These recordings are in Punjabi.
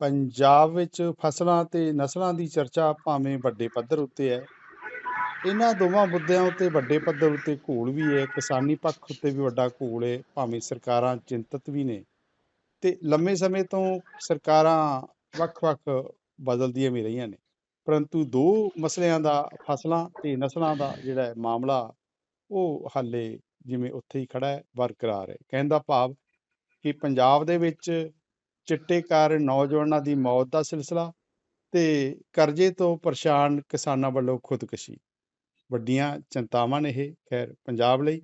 ਪੰਜਾਬ ਵਿੱਚ ਫਸਲਾਂ ਤੇ ਨਸਲਾਂ ਦੀ ਚਰਚਾ ਭਾਵੇਂ ਵੱਡੇ ਪੱਧਰ ਉੱਤੇ ਹੈ, ਇਹਨਾਂ ਦੋਵਾਂ ਮੁੱਦਿਆਂ ਉੱਤੇ ਵੱਡੇ ਪੱਧਰ ਉੱਤੇ ਘੋਲ ਵੀ ਹੈ, ਕਿਸਾਨੀ ਪੱਖ ਉੱਤੇ ਵੀ ਵੱਡਾ ਘੋਲ ਹੈ, ਭਾਵੇਂ ਸਰਕਾਰਾਂ ਚਿੰਤਤ ਵੀ ਨੇ। ਤੇ ਲੰਮੇ ਸਮੇਂ ਤੋਂ ਸਰਕਾਰਾਂ ਵੱਖ-ਵੱਖ ਬਦਲਦੀਆਂ ਵੀ ਰਹੀਆਂ ਨੇ, ਪਰੰਤੂ ਦੋ ਮਸਲਿਆਂ ਦਾ, ਫਸਲਾਂ ਤੇ ਨਸਲਾਂ ਦਾ ਜਿਹੜਾ ਮਾਮਲਾ, ਉਹ ਹਾਲੇ ਜਿਵੇਂ ਉੱਥੇ ਹੀ ਖੜਾ ਹੈ, ਬਰਕਰਾਰ ਹੈ। ਕਹਿੰਦਾ ਭਾਵ ਕਿ ਪੰਜਾਬ ਦੇ ਵਿੱਚ ਚਿੱਟੇ ਕਾਰਨ ਨੌਜਵਾਨਾਂ ਦੀ ਮੌਤ ਦਾ ਸਿਲਸਿਲਾ ਤੇ ਕਰਜ਼ੇ ਤੋਂ ਪਰੇਸ਼ਾਨ ਕਿਸਾਨਾਂ ਵੱਲੋਂ ਖੁਦਕੁਸ਼ੀ। ਵੱਡੀਆਂ ਚਿੰਤਾਵਾਂ ਨੇ ਇਹ, ਖੈਰ, ਪੰਜਾਬ ਲਈ।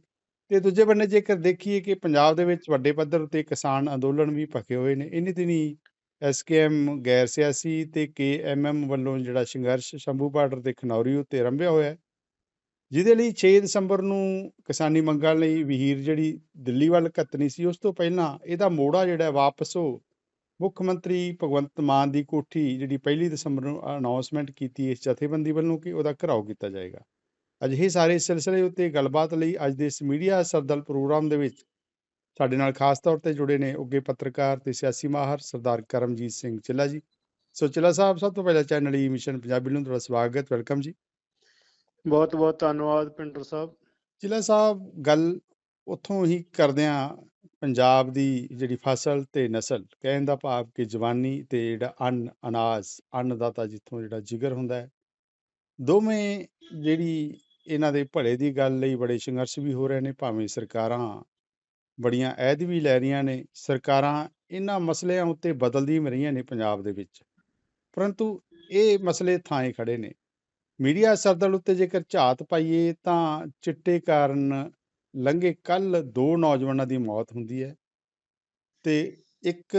ਤੇ ਦੂਜੇ ਬੰਨੇ ਜੇਕਰ ਦੇਖੀਏ ਕਿ ਪੰਜਾਬ ਦੇ ਵਿੱਚ ਵੱਡੇ ਪੱਧਰ ਉੱਤੇ ਕਿਸਾਨ ਅੰਦੋਲਨ ਵੀ ਭਖੇ ਹੋਏ ਨੇ, ਇੰਨੀ ਦਿਨੀ ਐਸਕੇਐਮ ਗੈਰ ਸਿਆਸੀ ਤੇ ਕੇਐਮਐਮ ਵੱਲੋਂ ਜਿਹੜਾ ਸੰਘਰਸ਼ ਸ਼ੰਭੂ ਬਾਰਡਰ ਤੇ ਖਨੌਰੀ ਉੱਤੇ ਆਰੰਭਿਆ ਹੋਇਆ ਜਿਹਦੇ ਲਈ 6 ਦਸੰਬਰ ਨੂੰ ਕਿਸਾਨੀ ਮੰਗਾਂ ਲਈ ਵਹੀਰ ਜਿਹੜੀ ਦਿੱਲੀ ਵੱਲ ਘੱਤਣੀ ਸੀ, ਉਸ ਤੋਂ ਪਹਿਲਾਂ ਇਹਦਾ ਮੋੜਾ ਜਿਹੜਾ ਵਾਪਸ ਉਹ ਮੁੱਖ ਮੰਤਰੀ ਭਗਵੰਤ ਮਾਨ ਦੀ ਕੋਠੀ ਜਿਹੜੀ ਪਹਿਲੀ ਦਸੰਬਰ ਨੂੰ ਅਨਾਉਂਸਮੈਂਟ ਕੀਤੀ ਇਸ ਜਥੇਬੰਦੀ ਵੱਲੋਂ ਕਿ ਉਹਦਾ ਘਰਾਓ ਕੀਤਾ ਜਾਏਗਾ। ਅਜਿਹੇ ਸਾਰੇ ਸਿਲਸਿਲੇ ਉੱਤੇ ਗੱਲਬਾਤ ਲਈ ਅੱਜ ਦੇ ਇਸ ਮੀਡੀਆ ਸਰਦਲ ਪ੍ਰੋਗਰਾਮ ਦੇ ਵਿੱਚ ਸਾਡੇ ਨਾਲ ਖਾਸ ਤੌਰ ਤੇ ਜੁੜੇ ਨੇ ਉੱਗੇ ਪੱਤਰਕਾਰ ਤੇ ਸਿਆਸੀ ਮਾਹਰ ਸਰਦਾਰ ਕਰਮਜੀਤ ਸਿੰਘ ਚਿੱਲਾ ਜੀ। ਸੋ ਚਿੱਲਾ ਸਾਹਿਬ ਸਭ ਤੋਂ ਪਹਿਲਾਂ ਚੈਨਲ ਈ ਮਿਸ਼ਨ ਪੰਜਾਬੀ ਨੂੰ ਤੁਹਾਡਾ ਸਵਾਗਤ ਵੈਲਕਮ ਜੀ। ਬਹੁਤ ਬਹੁਤ ਧੰਨਵਾਦ ਪਿੰਡਰ ਸਾਹਿਬ। ਚਿੱਲਾ ਸਾਹਿਬ ਗੱਲ ਉੱਥੋਂ ਹੀ ਕਰਦੇ ਹਾਂ ਪੰਜਾਬ ਦੀ ਜਿਹੜੀ ਫਸਲ ਤੇ ਨਸਲ, ਕਹਿਣ ਦਾ ਭਾਵ ਕਿ ਜਵਾਨੀ ਤੇ ਜਿਹੜਾ ਅੰਨ, ਅਨਾਜ ਅੰਨਦਾਤਾ ਜਿੱਥੋਂ ਜਿਹੜਾ ਜਿਗਰ ਹੁੰਦਾ ਹੈ। ਦੋਵੇਂ ਜਿਹੜੀ ਇਹਨਾਂ ਦੇ ਭਲੇ ਦੀ ਗੱਲ ਲਈ ਬੜੇ ਸੰਘਰਸ਼ ਵੀ ਹੋ ਰਹੇ ਨੇ, ਭਾਵੇਂ ਸਰਕਾਰਾਂ ਬੜੀਆਂ ਐਦ ਵੀ ਲੈ ਰਹੀਆਂ ਨੇ, ਸਰਕਾਰਾਂ ਇਹਨਾਂ ਮਸਲਿਆਂ ਉੱਤੇ ਬਦਲਦੀਆਂ ਵੀ ਰਹੀਆਂ ਨੇ ਪੰਜਾਬ ਦੇ ਵਿੱਚ। ਪਰੰਤੂ ਇਹ ਮਸਲੇ ਥਾਂ ਹੀ ਖੜੇ ਨੇ। ਮੀਡੀਆ ਸਰਦਲ ਉੱਤੇ ਜੇਕਰ ਝਾਤ ਪਾਈਏ ਤਾਂ ਚਿੱਟੇ ਕਾਰਨ ਲੰਘੇ ਕੱਲ ਦੋ ਨੌਜਵਾਨਾਂ ਦੀ ਮੌਤ ਹੁੰਦੀ ਹੈ ਤੇ ਇੱਕ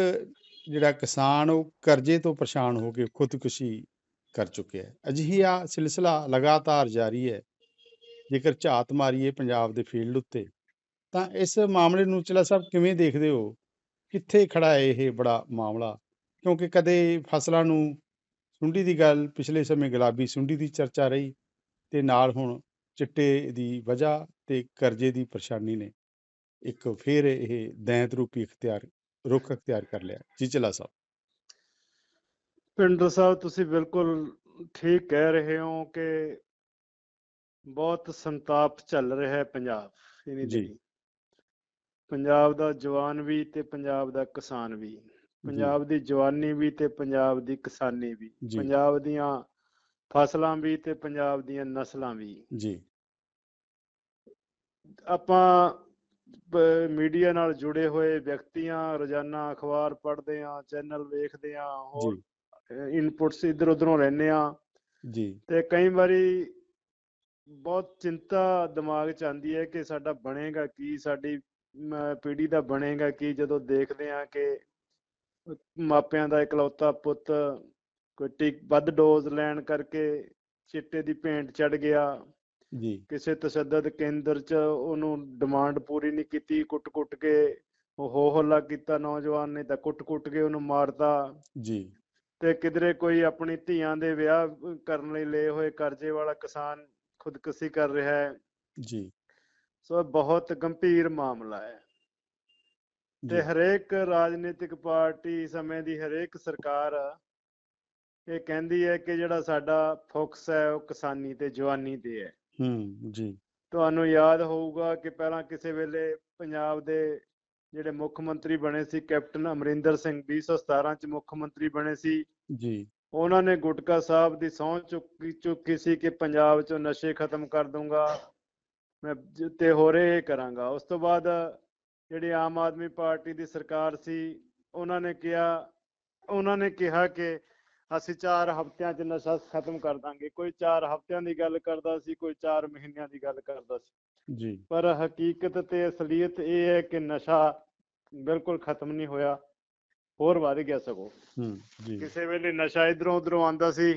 ਜਿਹੜਾ ਕਿਸਾਨ ਉਹ ਕਰਜ਼ੇ ਤੋਂ ਪਰੇਸ਼ਾਨ ਹੋ ਕੇ ਖੁਦਕੁਸ਼ੀ ਕਰ ਚੁੱਕਿਆ ਹੈ। ਅਜਿਹਾ ਸਿਲਸਿਲਾ ਲਗਾਤਾਰ ਜਾਰੀ ਹੈ। ਜੇਕਰ ਝਾਤ ਮਾਰੀਏ ਪੰਜਾਬ ਦੇ ਫੀਲਡ ਉੱਤੇ, ਤਾਂ ਇਸ ਮਾਮਲੇ ਨੂੰ ਚਲਾ ਸਾਹਿਬ ਕਿਵੇਂ ਦੇਖਦੇ ਹੋ? ਕਿੱਥੇ ਖੜਾ ਹੈ ਇਹ ਬੜਾ ਮਾਮਲਾ? ਕਿਉਂਕਿ ਕਦੇ ਫਸਲਾਂ ਨੂੰ ਸੁੰਡੀ ਦੀ ਗੱਲ, ਪਿਛਲੇ ਸਮੇਂ ਗੁਲਾਬੀ ਸੁੰਡੀ ਦੀ ਚਰਚਾ ਰਹੀ ਤੇ ਨਾਲ ਹੁਣ ਚਿੱਟੇ ਦੀ ਵਜ੍ਹਾ ਤੇ ਕਰਜ਼ੇ ਦੀ ਪਰੇਸ਼ਾਨੀ ਨੇ ਇੱਕ ਫੇਰ ਇਹ ਦੈਂਤ ਰੂਪੀ ਇਖਤਿਆਰ ਰੁਖ ਇਖਤਿਆਰ ਕਰ ਲਿਆ ਜੀ ਚਲਾ ਸਾਹਿਬ ਪਿੰਡਰ ਸਾਹਿਬ ਤੁਸੀਂ ਬਿਲਕੁਲ ਠੀਕ ਕਹਿ ਰਹੇ ਹੋ ਕਿ ਬਹੁਤ ਸੰਤਾਪ ਚੱਲ ਰਿਹਾ ਹੈ ਪੰਜਾਬ ਇਨੀ ਜੀ। ਪੰਜਾਬ ਦਾ ਜਵਾਨ ਵੀ ਤੇ ਪੰਜਾਬ ਦਾ ਕਿਸਾਨ ਵੀ ਪੰਜਾਬ ਦੀ ਜਵਾਨੀ ਵੀ ਤੇ ਪੰਜਾਬ ਦੀ ਕਿਸਾਨੀ ਵੀ। ਪੰਜਾਬ ਦੀਆਂ ਫਸਲਾਂ ਵੀ ਤੇ ਪੰਜਾਬ ਦੀਆਂ ਨਸਲਾਂ ਵੀ। ਜੀ। ਆਪਾਂ ਮੀਡੀਆ ਨਾਲ ਜੁੜੇ ਹੋਏ ਵਿਅਕਤੀਆਂ ਰੋਜ਼ਾਨਾ ਅਖਬਾਰ ਪੜ੍ਹਦੇ ਆ ਚੈਨਲ ਵੇਖਦੇ ਆ ਹੋਰ ਇਨਪੁਟਸ ਇਧਰ ਉਧਰੋਂ ਲੈਂਦੇ ਆ ਜੀ। ਤੇ ਕਈ ਵਾਰੀ ਬਹੁਤ ਚਿੰਤਾ ਦਿਮਾਗ 'ਚ ਆਉਂਦੀ ਹੈ ਕਿ ਸਾਡਾ ਬਣੇਗਾ ਕੀ ਸਾਡੀ ਪੀੜ੍ਹੀ ਦਾ ਬਣੇਗਾ ਕੀ ਜਦੋਂ ਦੇਖਦੇ ਆ ਕਿ ਮਾਪਿਆਂ ਦਾ ਇਕਲੌਤਾ ਪੁੱਤ ਕੋਈ ਟਿਕ ਵੱਧ ਡੋਜ਼ ਲੈਣ ਕਰਕੇ ਚਿੱਟੇ ਦੀ ਭੇਂਟ ਚੜ ਗਿਆ। ਜੀ। ਕਿਸੇ ਤਸ਼ੱਦਦ ਕੇਂਦਰ 'ਚ ਉਹਨੂੰ ਡਿਮਾਂਡ ਪੂਰੀ ਨਹੀਂ ਕੀਤੀ ਕੁੱਟ-ਕੁੱਟ ਕੇ ਉਹ ਹੋ ਹੱਲਾ ਕੀਤਾ ਨੌਜਵਾਨ ਨੇ ਤਾਂ ਕੁੱਟ-ਕੁੱਟ ਕੇ ਉਹਨੂੰ ਮਾਰਤਾ। ਜੀ। ਤੇ ਕਿਧਰੇ ਕੋਈ ਆਪਣੀ ਧੀਆਂ ਦੇ ਵਿਆਹ ਕਰਨ ਲਈ ਲਏ ਹੋਏ ਕਰਜ਼ੇ ਵਾਲਾ ਕਿਸਾਨ ਖੁਦਕੁਸ਼ੀ ਕਰ ਰਿਹਾ ਹੈ। ਜੀ। ਸੋ ਬਹੁਤ ਗੰਭੀਰ ਮਾਮਲਾ ਹੈ। ਤੇ ਹਰੇਕ ਰਾਜਨੀਤਿਕ ਪਾਰਟੀ ਸਮੇਂ ਦੀ ਹਰੇਕ ਸਰਕਾਰ ਇਹ ਕਹਿੰਦੀ ਹੈ ਕਿ ਜਿਹੜਾ ਸਾਡਾ ਫੋਕਸ ਹੈ ਉਹ ਕਿਸਾਨੀ ਤੇ ਜਵਾਨੀ ਤੇ ਹੈ। ਹੂੰ ਜੀ। ਤੁਹਾਨੂੰ ਯਾਦ ਹੋਊਗਾ ਕਿ ਪਹਿਲਾਂ ਕਿਸੇ ਵੇਲੇ ਪੰਜਾਬ ਦੇ ਜਿਹੜੇ ਮੁੱਖ ਮੰਤਰੀ ਬਣੇ ਸੀ ਕੈਪਟਨ ਅਮਰਿੰਦਰ ਸਿੰਘ 2017 ਚ ਮੁੱਖ ਮੰਤਰੀ ਬਣੇ ਸੀ। ਜੀ। ਉਹਨਾਂ ਨੇ ਗੁਟਕਾ ਸਾਹਿਬ ਦੀ ਸਹੁੰ ਚੁੱਕੀ ਚੁੱਕੀ ਸੀ ਕਿ ਪੰਜਾਬ ਚੋਂ ਨਸ਼ੇ ਖਤਮ ਕਰ ਦੂੰਗਾ ਮੈਂ ਤੇ ਹੋਰ ਕਰਾਂਗਾ। ਉਸ ਤੋਂ ਬਾਅਦ ਜਿਹੜੀ ਆਮ ਆਦਮੀ ਪਾਰਟੀ ਦੀ ਸਰਕਾਰ ਸੀ ਉਹਨਾਂ ਨੇ ਕਿਹਾ ਉਹਨਾਂ ਨੇ ਕਿਹਾ ਕਿ ਅਸੀਂ 4 ਹਫ਼ਤਿਆਂ 'ਚ ਨਸ਼ਾ ਖਤਮ ਕਰ ਦਾਂਗੇ। ਕੋਈ 4 ਹਫ਼ਤਿਆਂ ਦੀ ਗੱਲ ਕਰਦਾ ਸੀ ਕੋਈ 4 ਮਹੀਨਿਆਂ ਦੀ ਗੱਲ ਕਰਦਾ ਸੀ। ਜੀ। ਪਰ ਹਕੀਕਤ ਤੇ ਅਸਲੀਅਤ ਇਹ ਹੈ ਕਿ ਨਸ਼ਾ ਬਿਲਕੁਲ ਖਤਮ ਨਹੀਂ ਹੋਇਆ ਹੋਰ ਵੱਧ ਗਿਆ ਸਗੋਂ। ਹੂੰ ਜੀ। ਕਿਸੇ ਵੇਲੇ ਨਸ਼ਾ ਇਧਰੋਂ ਉਧਰੋਂ ਆਂਦਾ ਸੀ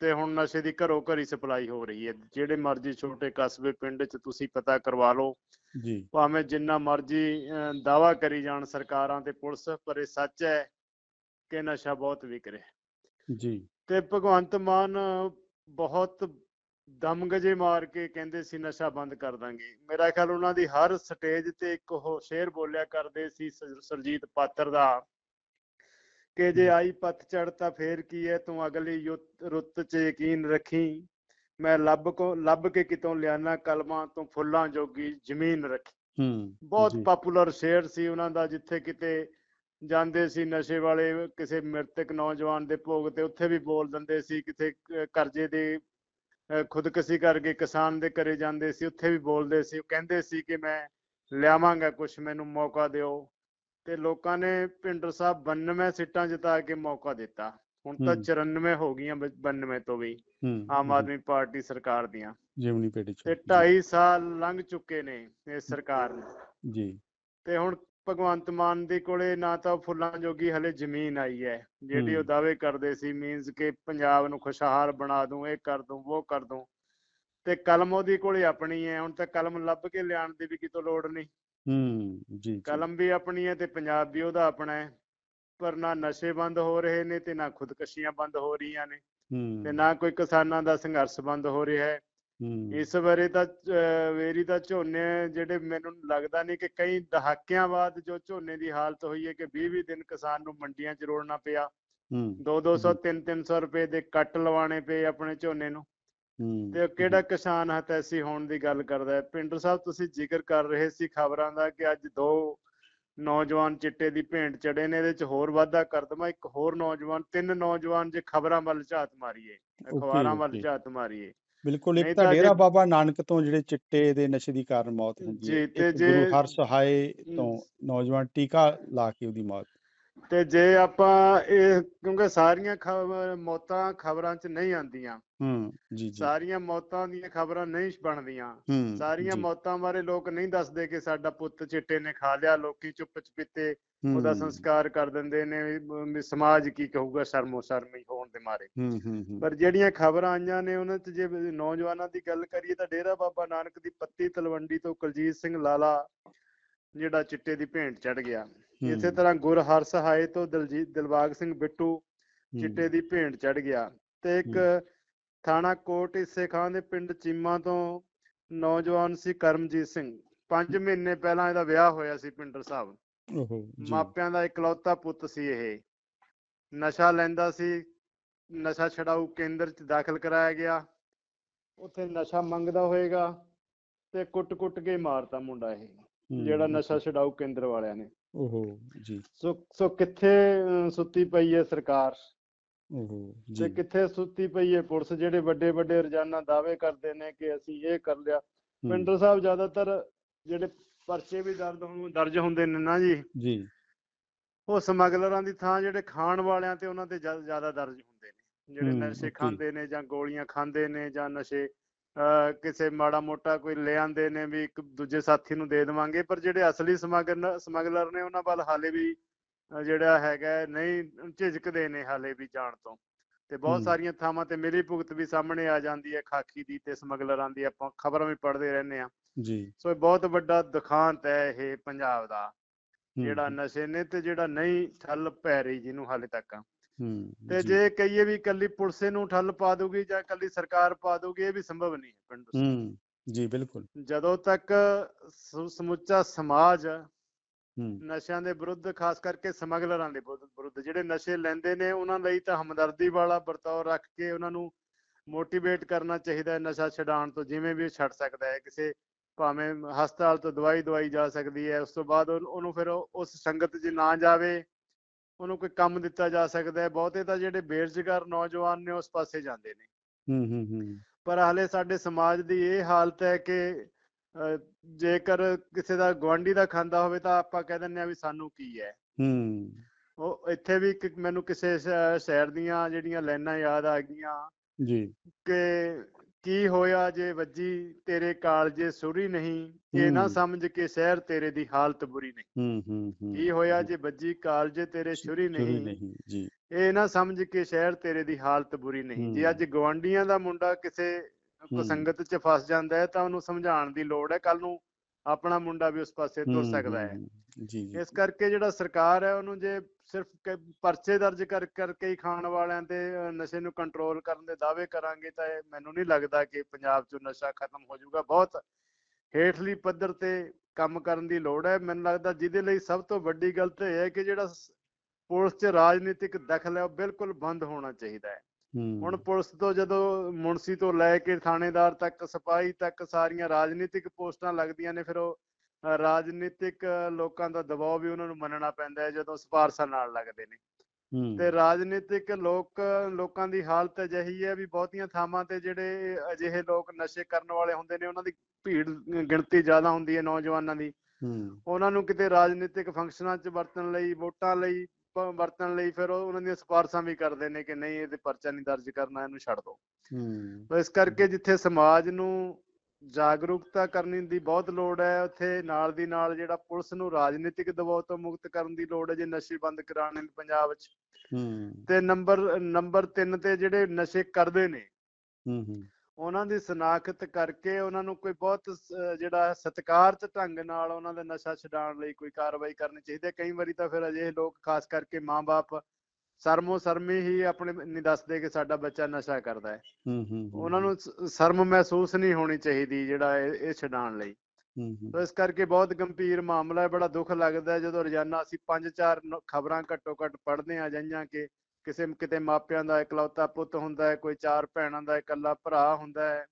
ਤੇ ਹੁਣ ਨਸ਼ੇ ਦੀ ਘਰੋਂ ਘਰੀ ਸਪਲਾਈ ਹੋ ਰਹੀ ਹੈ। ਜਿਹੜੇ ਮਰਜ਼ੀ ਛੋਟੇ ਕਸਬੇ ਪਿੰਡ 'ਚ ਤੁਸੀਂ ਪਤਾ ਕਰਵਾ ਲਓ। ਜੀ। ਭਾਵੇਂ ਜਿੰਨਾ ਮਰਜ਼ੀ ਦਾਵਾ ਕਰੀ ਜਾਣ ਸਰਕਾਰਾਂ ਤੇ ਪੁਲਿਸ ਪਰ ਇਹ ਸੱਚ ਹੈ ਕਿ ਨਸ਼ਾ ਬਹੁਤ ਵਿਕ ਰਿਹਾ। ਜੀ। ਤੇ ਭਗਵੰਤ ਮਾਨ ਬਹੁਤ ਦਮਗਜੇ ਮਾਰ ਕੇ ਕਹਿੰਦੇ ਸੀ ਨਸ਼ਾ ਬੰਦ ਕਰ ਦਾਂਗੇ। ਮੇਰਾ ਖਿਆਲ ਉਹਨਾਂ ਦੀ ਹਰ ਸਟੇਜ ਤੇ ਇੱਕ ਉਹ ਸ਼ੇਰ ਬੋਲਿਆ ਕਰਦੇ ਸੀ ਸੁਰਜੀਤ ਪਾਤਰ ਦਾ ਕਿ ਜੇ। ਆਈ ਪਤਝੜ ਤਾਂ ਫੇਰ ਕੀ ਹੈ ਤੂੰ ਅਗਲੀ ਰੁੱਤ 'ਚ ਯਕੀਨ ਰੱਖੀ। ਮੈਂ ਲੱਭ ਕੋ ਲੱਭ ਕੇ ਕਿਤੋਂ ਲਿਆਣਾ ਕਲਮਾਂ ਤੋਂ ਫੁੱਲਾਂ ਜੋਗੀ ਜ਼ਮੀਨ ਰੱਖੀ। ਹੂੰ ਬਹੁਤ ਪਪੂਲਰ ਸ਼ੇਰ ਸੀ ਉਹਨਾਂ ਦਾ ਜਿੱਥੇ ਕਿਤੇ ਜਾਂਦੇ ਸੀ ਨਸ਼ੇ ਵਾਲੇ ਕਿਸੇ ਮ੍ਰਿਤਕ ਨੌਜਵਾਨ ਦੇ ਭੋਗ ਤੇ ਉੱਥੇ ਵੀ ਬੋਲ ਦਿੰਦੇ ਸੀ ਕਿਤੇ ਕਰਜ਼ੇ ਦੇ ਖੁਦਕੁਸ਼ੀ ਕਰਕੇ ਕਿਸਾਨ ਦੇ ਘਰੇ ਜਾਂਦੇ ਸੀ ਉੱਥੇ ਵੀ ਬੋਲਦੇ ਸੀ ਉਹ ਕਹਿੰਦੇ ਸੀ ਕਿ ਮੈਂ ਲਿਆਵਾਂਗਾ ਕੁਝ ਮੈਨੂੰ ਮੌਕਾ ਦਿਓ। ਤੇ ਲੋਕਾਂ ਨੇ ਭਿੰਡਰ ਸਾਹਿਬ 92 ਸੀਟਾਂ ਜਿਤਾ ਕੇ ਮੌਕਾ ਦਿੱਤਾ। ਹੁਣ ਤਾਂ ਹੂੰ। 94 ਹੋ ਗਈਆਂ ਬ- 92 ਤੋਂ ਵੀ ਆਮ ਆਦਮੀ ਪਾਰਟੀ ਸਰਕਾਰ ਦੀਆਂ। ਜਿਮਨੀ ਪੇਟੀ ਚ। ਤੇ 2.5 ਸਾਲ ਲੰਘ ਚੁੱਕੇ ਨੇ ਇਸ ਸਰਕਾਰ ਨੂੰ। ਜੀ। ਤੇ ਹੁਣ ਭਗਵੰਤ ਮਾਨ ਦੇ ਕੋਲੇ ਨਾ ਤਾਂ ਫੁੱਲਾਂ ਜੋਗੀ ਹਲੇ ਜ਼ਮੀਨ ਆਈ ਹੈ। ਜਿਹੜੀ ਉਹ। ਦਾਅਵੇ ਕਰਦੇ ਸੀ ਮੀਨਸ ਕਿ ਪੰਜਾਬ ਨੂੰ ਖੁਸ਼ਹਾਲ ਬਣਾ ਦੂੰ ਇਹ ਕਰ ਦੂੰ ਉਹ ਕਰ ਦੂੰ। ਤੇ ਕਲਮ ਉਹਦੀ ਕੋਲੇ ਆਪਣੀ ਹੈ ਹੁਣ ਤਾਂ ਕਲਮ ਲੱਭ ਕੇ ਲਿਆਉਣ ਦੀ ਵੀ ਕਿਤੋਂ ਲੋੜ ਨਹੀਂ। ਹੂੰ ਜੀ ਕਲਮ ਵੀ ਆਪਣੀ ਹੈ ਤੇ ਪੰਜਾਬ ਵੀ ਉਹਦਾ ਆਪਣਾ ਹੈ। ਪਰ ਨਾ ਨਸ਼ੇ ਬੰਦ ਹੋ ਰਹੇ ਨੇ ਤੇ ਨਾ ਖੁਦਕਸ਼ੀਆਂ ਬੰਦ ਹੋ ਰਹੀਆਂ ਨੇ। ਤੇ ਨਾ ਕੋਈ ਕਿਸਾਨਾਂ ਦਾ ਸੰਘਰਸ਼ ਬੰਦ ਹੋ ਰਿਹਾ ਹੂੰ। ਇਸ ਬਾਰੇ ਤਾਂ ਵੇਰੀ ਤਾਂ ਝੋਨੇ ਜਿਹੜੇ ਮੈਨੂੰ ਲੱਗਦਾ ਨਹੀਂ ਕਿ ਕਈ ਦਹਾਕਿਆਂ ਬਾਅਦ ਜੋ ਝੋਨੇ ਦੀ ਹਾਲਤ ਹੋਈ ਹੈ ਕਿ 20-20 ਦਿਨ ਕਿਸਾਨ ਨੂੰ ਮੰਡੀਆਂ 'ਚ ਰੋਲਣਾ ਪਿਆ। ਹੂੰ। 2-200 3-300 ਰੁਪਏ ਦੇ ਕੱਟ ਲਵਾਣੇ ਪਏ ਆਪਣੇ ਝੋਨੇ ਨੂੰ। ਹੂੰ ਤੇ ਕਿਹੜਾ ਕਿਸਾਨ ਹਤੈਸੀ ਹੋਣ ਦੀ ਗੱਲ ਕਰਦਾ ਹੈ? ਪਿੰਡਰ ਸਾਹਿਬ ਤੁਸੀਂ ਜ਼ਿਕਰ ਕਰ ਰਹੇ ਸੀ ਖਬਰਾਂ ਦਾ ਕਿ ਅੱਜ ਦੋ ਨੌਜਵਾਨ ਚਿੱਟੇ ਦੀ ਭੇਂਟ ਚੜੇ ਨੇ ਇਹਦੇ ਚ ਹੋਰ ਵਾਧਾ ਕਰ ਦਵਾਂ। ਇੱਕ ਹੋਰ ਨੌਜਵਾਨ ਤਿੰਨ ਨੌਜਵਾਨ ਜੇ ਖਬਰਾਂ ਵੱਲ ਝਾਤ ਮਾਰੀਏ ਅਖਬਾਰਾਂ ਵੱਲ. ਝਾਤ ਮਾਰੀਏ। ਬਿਲਕੁਲ ਇੱਕ ਨਹੀਂ ਤਾਂ ਤਾਂ ਡੇਰਾ ਜੇ- ਬਾਬਾ ਨਾਨਕ ਤੋਂ ਜਿਹੜੇ ਚਿੱਟੇ ਦੇ ਨਸ਼ੇ ਦੀ ਕਾਰਨ ਮੌਤ ਹੁੰਦੀ ਜੀ, ਹੈ ਤੇ ਇੱਕ ਜੇ- ਗੁਰੂ ਹਰ ਸਹਾਏ ਤੋਂ ਨੌਜਵਾਨ ਟੀਕਾ ਲਾ ਕੇ ਉਹਦੀ ਮੌਤ ਤੇ ਜੇ ਆਪਾਂ ਇਹ ਕਿਉਂਕਿ ਸਾਰੀਆਂ ਖਬਰ ਮੌਤਾਂ ਖਬਰਾਂ 'ਚ ਨਹੀਂ ਆਉਂਦੀਆਂ। ਹੂੰ ਜੀ ਜੀ। ਸਾਰੀਆਂ ਮੌਤਾਂ ਦੀਆਂ ਖਬਰਾਂ ਨਹੀਂ ਬਣਦੀਆਂ। ਸਾਰੀਆਂ ਮੌਤਾਂ ਬਾਰੇ ਲੋਕ ਨਹੀਂ ਦੱਸਦੇ ਕਿ ਸਾਡਾ ਪੁੱਤ ਚਿੱਟੇ ਨੇ ਖਾ ਲਿਆ ਲੋਕੀ ਚੁੱਪ ਚਪੀਤੇ ਉਹਦਾ ਸੰਸਕਾਰ ਕਰ ਦਿੰਦੇ ਨੇ ਸਮਾਜ ਕੀ ਕਹੂਗਾ ਸ਼ਰਮੋ ਸ਼ਰਮੀ ਹੋਣ ਦੇ ਮਾਰੇ। ਪਰ ਜਿਹੜੀਆਂ ਖਬਰਾਂ ਆਈਆਂ ਨੇ ਉਹਨਾਂ 'ਚ ਜੇ ਨੌਜਵਾਨਾਂ ਦੀ ਗੱਲ ਕਰੀਏ ਤਾਂ ਡੇਰਾ ਬਾਬਾ ਨਾਨਕ ਦੀ ਪੱਤੀ ਤਲਵੰਡੀ ਤੋਂ ਕੁਲਜੀਤ ਸਿੰਘ ਲਾਲਾ ਜਿਹੜਾ ਚਿੱਟੇ ਦੀ ਭੇਂਟ ਚੜ ਗਿਆ। ਇਸੇ ਤਰ੍ਹਾਂ ਗੁਰ ਹਰ ਸਹਾਏ ਤੋਂ ਦਲਜੀਤ ਦਿਲਬਾਗ ਸਿੰਘ ਬਿੱਟੂ ਚਿੱਟੇ ਦੀ ਭੇਂਟ ਚੜ ਗਿਆ ਤੇ ਇੱਕ ਥਾਣਾ ਕੋਟ ਇਸੇ ਖਾਂ ਦੇ ਪਿੰਡ ਚੀਮਾ ਤੋਂ ਨੌਜਵਾਨ ਸੀ ਕਰਮਜੀਤ ਸਿੰਘ। 5 ਮਹੀਨੇ ਪਹਿਲਾਂ ਇਹਦਾ ਵਿਆਹ ਹੋਇਆ ਸੀ ਪਿੰਡਰ ਸਾਹਿਬ। ਮਾਪਿਆਂ ਦਾ ਇਕਲੌਤਾ ਪੁੱਤ ਸੀ ਇਹ। ਨਸ਼ਾ ਲੈਂਦਾ ਸੀ ਨਸ਼ਾ ਛਡਾਊ ਕੇਂਦਰ 'ਚ ਦਾਖਲ ਕਰਾਇਆ ਗਿਆ। ਉੱਥੇ ਨਸ਼ਾ ਮੰਗਦਾ ਹੋਏਗਾ ਤੇ ਕੁੱਟ-ਕੁੱਟ ਕੇ ਮਾਰਤਾ ਮੁੰਡਾ ਇਹ ਜਿਹੜਾ ਨਸ਼ਾ ਛਡਾਊ ਕੇਂਦਰ ਵਾਲਿਆਂ ਨੇ। ਓਹੋ ਜੀ। ਸੋ ਸੋ ਕਿੱਥੇ ਸੁੱਤੀ ਪਈ ਹੈ ਸਰਕਾਰ? ਓਹੋ ਤੇ ਜੀ ਕਿੱਥੇ ਸੁੱਤੀ ਪਈ ਹੈ ਪੁਲਿਸ? ਜਿਹੜੇ ਵੱਡੇ ਵੱਡੇ ਰੋਜ਼ਾਨਾ ਦਾਅਵੇ ਕਰਦੇ ਨੇ ਕਿ ਅਸੀਂ ਇਹ ਕਰ ਲਿਆ। ਪਿੰਡਰ ਸਾਹਿਬ ਜ਼ਿਆਦਾਤਰ ਜਿਹੜੇ ਪਰਚੇ ਵੀ ਦਰਦ ਹੋਣ ਦਰਜ ਹੁੰਦੇ ਨੇ ਨਾ ਜੀ। ਜੀ। ਉਹ ਸਮਗਲਰਾਂ ਦੀ ਥਾਂ ਜਿਹੜੇ ਖਾਣ ਵਾਲਿਆਂ ਤੇ ਉਹਨਾਂ ਤੇ ਜ਼ਿਆ- ਜ਼ਿਆਦਾ ਦਰਜ ਹੁੰਦੇ ਨੇ। ਜਿਹੜੇ ਨਸ਼ੇ. ਖਾਂਦੇ ਨੇ ਜਾਂ ਗੋਲੀਆਂ ਖਾਂਦੇ ਨੇ ਜਾਂ ਨਸ਼ੇ ਕਿਸੇ ਮਾੜਾ ਮੋਟਾ ਕੋਈ ਲੈ ਆਂਦੇ ਨੇ ਵੀ ਇੱਕ ਦੂਜੇ ਸਾਥੀ ਨੂੰ ਦੇ ਦੇਵਾਂਗੇ ਪਰ ਜਿਹੜੇ ਅਸਲੀ ਸਮਗਲਰ ਸਮਗਲਰ ਨੇ ਉਹਨਾਂ ਵੱਲ ਹਾਲੇ ਵੀ ਜਿਹੜਾ ਹੈਗਾ ਨਹੀਂ ਝਿਜਕਦੇ ਨੇ ਹਾਲੇ ਵੀ ਜਾਣ ਤੋਂ। ਤੇ ਬਹੁਤ। ਸਾਰੀਆਂ ਥਾਵਾਂ ਤੇ ਮੇਰੀ ਭੁਗਤ ਵੀ ਸਾਹਮਣੇ ਆ ਜਾਂਦੀ ਹੈ ਖਾਕੀ ਦੀ ਤੇ ਸਮਗਲਰਾਂ ਦੀ ਆਪਾਂ ਖਬਰਾਂ ਵੀ ਪੜ੍ਹਦੇ ਰਹਿੰਦੇ ਆ ਜੀ। ਸੋ ਇਹ ਬਹੁਤ ਵੱਡਾ ਦੁਖਾਂਤ ਹੈ ਇਹ ਪੰਜਾਬ ਦਾ ਜਿਹੜਾ ਨਸ਼ੇ ਨੇ ਤੇ ਜਿਹੜਾ ਨਹੀਂ ਠੱਲ ਪੈ ਰਹੀ ਜਿਹਨੂੰ ਹਾਲੇ ਤੱਕ। ਤੇ ਜੀ, ਕਹੀਏ ਵੀ ਕੱਲੀ ਪੁਲਿਸੇ ਨੂੰ ਠੱਲ ਪਾ ਦੂਗੀ ਜਾਂ ਕੱਲੀ ਸਰਕਾਰ ਪਾ ਦੂਗੀ ਇਹ ਵੀ ਸੰਭਵ ਨਹੀਂ ਹੈ ਪਿੰਡ ਹੂੰ ਜੀ ਬਿਲਕੁਲ। ਜਦੋਂ ਤੱਕ ਸਮੁੱਚਾ ਸਮਾਜ ਹੂੰ। ਨਸ਼ਿਆਂ ਦੇ ਵਿਰੁੱਧ ਖਾਸ ਕਰਕੇ ਸਮਗਲਰਾਂ ਦੇ ਵਿਰੁੱਧ ਜਿਹੜੇ ਨਸ਼ੇ ਲੈਂਦੇ ਨੇ ਉਹਨਾਂ ਲਈ ਤਾਂ ਹਮਦਰਦੀ ਵਾਲਾ ਵਰਤਾਓ ਰੱਖ ਕੇ ਉਹਨਾਂ ਨੂੰ ਮੋਟੀਵੇਟ ਕਰਨਾ ਚਾਹੀਦਾ ਹੈ ਨਸ਼ਾ ਛਡਾਉਣ ਤੋਂ ਜਿਵੇਂ ਵੀ ਛੱਡ ਸਕਦਾ ਹੈ। ਕਿਸੇ ਭਾਵੇਂ ਹਸਪਤਾਲ ਤੋਂ ਦਵਾਈ ਦਵਾਈ ਜਾ ਸਕਦੀ ਹੈ ਉਸ ਤੋਂ ਬਾਅਦ ਉਹ- ਉਹਨੂੰ ਫਿਰ ਉਸ ਸੰਗਤ 'ਚ ਨਾ ਜਾਵੇ ਉਹਨੂੰ ਕੋਈ ਕੰਮ ਦਿੱਤਾ ਜਾ ਸਕਦਾ ਹੈ। ਬਹੁਤੇ ਤਾਂ ਜਿਹੜੇ ਬੇਰੁਜ਼ਗਾਰ ਨੌਜਵਾਨ ਨੇ ਉਸ ਪਾਸੇ ਜਾਂਦੇ ਨੇ। ਹੂੰ ਹੂੰ ਹੂੰ। ਪਰ ਹਾਲੇ ਸਾਡੇ ਸਮਾਜ ਦੀ ਇਹ ਹਾਲਤ ਹੈ ਕਿ ਜੇਕਰ ਕਿਸੇ ਦਾ ਗੁਆਂਢੀ ਦਾ ਖਾਂਦਾ ਹੋਵੇ ਤਾਂ ਆਪਾਂ ਕਹਿ ਦਿੰਦੇ ਆ ਵੀ ਸਾਨੂੰ ਕੀ ਹੈ। ਹੂੰ। ਉਹ ਇੱਥੇ ਵੀ ਮੈਨੂੰ ਕਿਸੇ ਸ਼ਹਿਰ ਦੀਆਂ ਜਿਹੜੀਆਂ ਲਾਈਨਾਂ ਯਾਦ ਆ ਗਈਆਂ ਜੀ। ਕਿ ਕੀ ਹੋਇਆ ਜੇ ਵੱਜੀ ਤੇਰੇ ਕਾਲਜੇ ਸੁਰੀ ਨਹੀਂ ਇਹ ਨਾ। ਸਮਝ ਕੇ ਸ਼ਹਿਰ ਤੇਰੇ ਦੀ ਹਾਲਤ ਬੁਰੀ ਨਹੀਂ। ਹੂੰ ਹੂੰ ਕੀ ਹੋਇਆ ਜੀ, ਵੱਜੀ ਕਾਲਜੇ ਤੇਰੇ ਸ਼ੁਰੂ ਨਹੀਂ ਜੀ। ਇਹ ਨਾ ਸਮਝ ਕੇ ਸ਼ਹਿਰ ਤੇਰੇ ਦੀ ਹਾਲਤ ਬੁਰੀ ਨਹੀਂ। ਜੇ। ਅੱਜ ਗਵਾਂਡੀਆਂ ਦਾ ਮੁੰਡਾ ਕਿਸੇ ਕੁਸੰਗਤ 'ਚ ਫਸ ਜਾਂਦਾ ਹੈ ਤਾਂ ਉਹਨੂੰ ਸਮਝਾਉਣ ਦੀ ਲੋੜ ਹੈ ਕੱਲ ਨੂੰ ਆਪਣਾ ਮੁੰਡਾ ਵੀ ਉਸ ਪਾਸੇ ਤੁਰ ਸਕਦਾ ਹੈ। ਹੂੰ, ਜੀ ਜੀ ਇਸ ਕਰਕੇ ਜਿਹੜਾ ਸਰਕਾਰ ਹੈ ਉਹਨੂੰ ਜੇ ਸਿਰਫ ਪਰਚੇ ਦਰਜ ਕਰ ਕਰਕੇ ਹੀ ਖਾਣ ਵਾਲਿਆਂ ਤੇ ਨਸ਼ੇ ਨੂੰ ਕੰਟਰੋਲ ਕਰਨ ਦੇ ਦਾਅਵੇ ਕਰਾਂਗੇ ਤਾਂ ਇਹ ਮੈਨੂੰ ਨਹੀਂ ਲੱਗਦਾ ਕਿ ਪੰਜਾਬ 'ਚੋਂ ਨਸ਼ਾ ਖਤਮ ਹੋ ਜਾਊਗਾ। ਬਹੁਤ ਹੇਠਲੀ ਪੱਧਰ ਤੇ ਕੰਮ ਕਰਨ ਦੀ ਲੋੜ ਹੈ। ਮੈਨੂੰ ਲੱਗਦਾ ਜਿਹਦੇ ਲਈ ਸਭ ਤੋਂ ਵੱਡੀ ਗੱਲ ਤਾਂ ਇਹ ਹੈ ਕਿ ਜਿਹੜਾ ਪੁਲਿਸ 'ਚ ਰਾਜਨੀਤਿਕ ਦਖਲ ਹੈ ਉਹ ਬਿਲਕੁਲ ਬੰਦ ਹੋਣਾ ਚਾਹੀਦਾ ਹੈ। ਹੁਣ ਪੁਲਿਸ ਤੋਂ ਜਦੋਂ ਮੁਨਸੀ ਤੋਂ ਲੈ ਕੇ ਥਾਣੇਦਾਰ ਤੱਕ ਸਿਪਾਹੀ ਤੱਕ ਸਾਰੀਆਂ ਰਾਜਨੀਤਿਕ ਪੋਸਟਾਂ ਲੱਗਦੀਆਂ ਨੇ ਫਿਰ ਉਹ ਰਾਜਨੀਤਿਕ ਲੋਕਾਂ ਦਾ ਦਬਾਅ ਵੀ ਉਹਨਾਂ ਨੂੰ ਮੰਨਣਾ ਪੈਂਦਾ ਹੈ ਜਦੋਂ ਸਿਫਾਰਸ਼ਾਂ ਨਾਲ ਲੱਗਦੇ ਨੇ। ਤੇ ਰਾਜਨੀਤਿਕ ਲੋਕ ਲੋਕਾਂ ਦੀ ਹਾਲਤ ਅਜਿਹੀ ਹੈ ਵੀ ਬਹੁਤੀਆਂ ਥਾਵਾਂ ਤੇ ਜਿਹੜੇ ਅਜਿਹੇ ਲੋਕ ਨਸ਼ੇ ਕਰਨ ਵਾਲੇ ਹੁੰਦੇ ਨੇ ਉਹਨਾਂ ਦੀ ਭੀੜ ਗਿਣਤੀ ਜ਼ਿਆਦਾ ਹੁੰਦੀ ਹੈ ਨੌਜਵਾਨਾਂ ਦੀ। ਉਹਨਾਂ ਨੂੰ ਕਿਤੇ ਰਾਜਨੀਤਿਕ ਫੰਕਸ਼ਨਾਂ 'ਚ ਵਰਤਣ ਲਈ ਵੋਟਾਂ ਲਈ ਵਰਤਣ ਲਈ ਫਿਰ ਉਹ ਉਹਨਾਂ ਦੀਆਂ ਸਿਫਾਰਸ਼ਾਂ ਵੀ ਕਰਦੇ ਨੇ ਕਿ ਨਹੀਂ ਇਹਦੇ ਪਰਚਾ ਨਹੀਂ ਦਰਜ ਕਰਨਾ ਇਹਨੂੰ ਛੱਡ ਦਿਓ। ਹੂੰ। ਇਸ ਕਰਕੇ ਜਿੱਥੇ ਸਮਾਜ ਨੂੰ ਜਾਗਰੂਕਤਾ ਕਰਨੀ ਦੀ ਬਹੁਤ ਲੋੜ ਹੈ। ਉੱਥੇ ਨਾਲ ਦੀ ਨਾਲ ਜਿਹੜਾ ਪੁਲਿਸ ਨੂੰ ਰਾਜਨੀਤਿਕ ਦਬਾਅ ਤੋਂ ਮੁਕਤ ਕਰਨ ਦੀ ਲੋੜ ਹੈ ਜੇ ਨਸ਼ੇ ਬੰਦ ਕਰਾਉਣੇ ਨੇ ਪੰਜਾਬ 'ਚ ਹੂੰ। ਤੇ ਨੰਬਰ ਨੰਬਰ 3 ਤੇ ਜਿਹੜੇ ਨਸ਼ੇ ਕਰਦੇ ਨੇ ਹੂੰ ਹੂੰ। ਉਹਨਾਂ ਦੀ ਸਨਾਖਤ ਕਰਕੇ ਉਹਨਾਂ ਨੂੰ ਕੋਈ ਬਹੁਤ ਜਿਹੜਾ ਸਤਿਕਾਰਤ ਢੰਗ ਨਾਲ ਉਹਨਾਂ ਦਾ ਨਸ਼ਾ ਛਡਾਉਣ ਲਈ ਕੋਈ ਕਾਰਵਾਈ ਕਰਨੀ ਚਾਹੀਦੀ ਹੈ। ਕਈ ਵਾਰੀ ਤਾਂ ਫਿਰ ਅਜਿਹੇ ਲੋਕ ਖਾਸ ਕਰਕੇ ਮਾਂ-ਬਾਪ ਸਰਮੋ ਸਰਮੀ ਹੀ ਆਪਣੇ ਨਹੀਂ ਦੱਸਦੇ ਕਿ ਸਾਡਾ ਬੱਚਾ ਨਸ਼ਾ ਕਰਦਾ ਹੈ। ਹੂੰ ਹੂੰ ਉਹਨਾਂ ਨੂੰ ਸ਼ਰਮ ਮਹਿਸੂਸ ਨਹੀਂ ਹੋਣੀ ਚਾਹੀਦੀ ਜਿਹੜਾ ਇਹ ਛਡਾਉਣ ਲਈ। ਹੂੰ ਹੂੰ। ਤਾਂ ਇਸ ਕਰਕੇ ਬਹੁਤ ਗੰਭੀਰ ਮਾਮਲਾ ਹੈ ਬੜਾ ਦੁੱਖ ਲੱਗਦਾ ਹੈ ਜਦੋਂ ਰੋਜ਼ਾਨਾ ਅਸੀਂ ਪੰਜ ਚਾਰ ਖਬਰਾਂ ਘੱਟੋ ਘੱਟ ਪੜ੍ਹਦੇ ਆ ਜਾਂਹਾਂ ਕਿ ਕਿਸੇ ਕਿਤੇ ਮਾਪਿਆਂ ਦਾ ਇਕਲੌਤਾ ਪੁੱਤ ਹੁੰਦਾ ਹੈ ਕੋਈ ਚਾਰ ਭੈਣਾਂ ਦਾ ਇਕੱਲਾ ਭਰਾ ਹੁੰਦਾ ਹੈ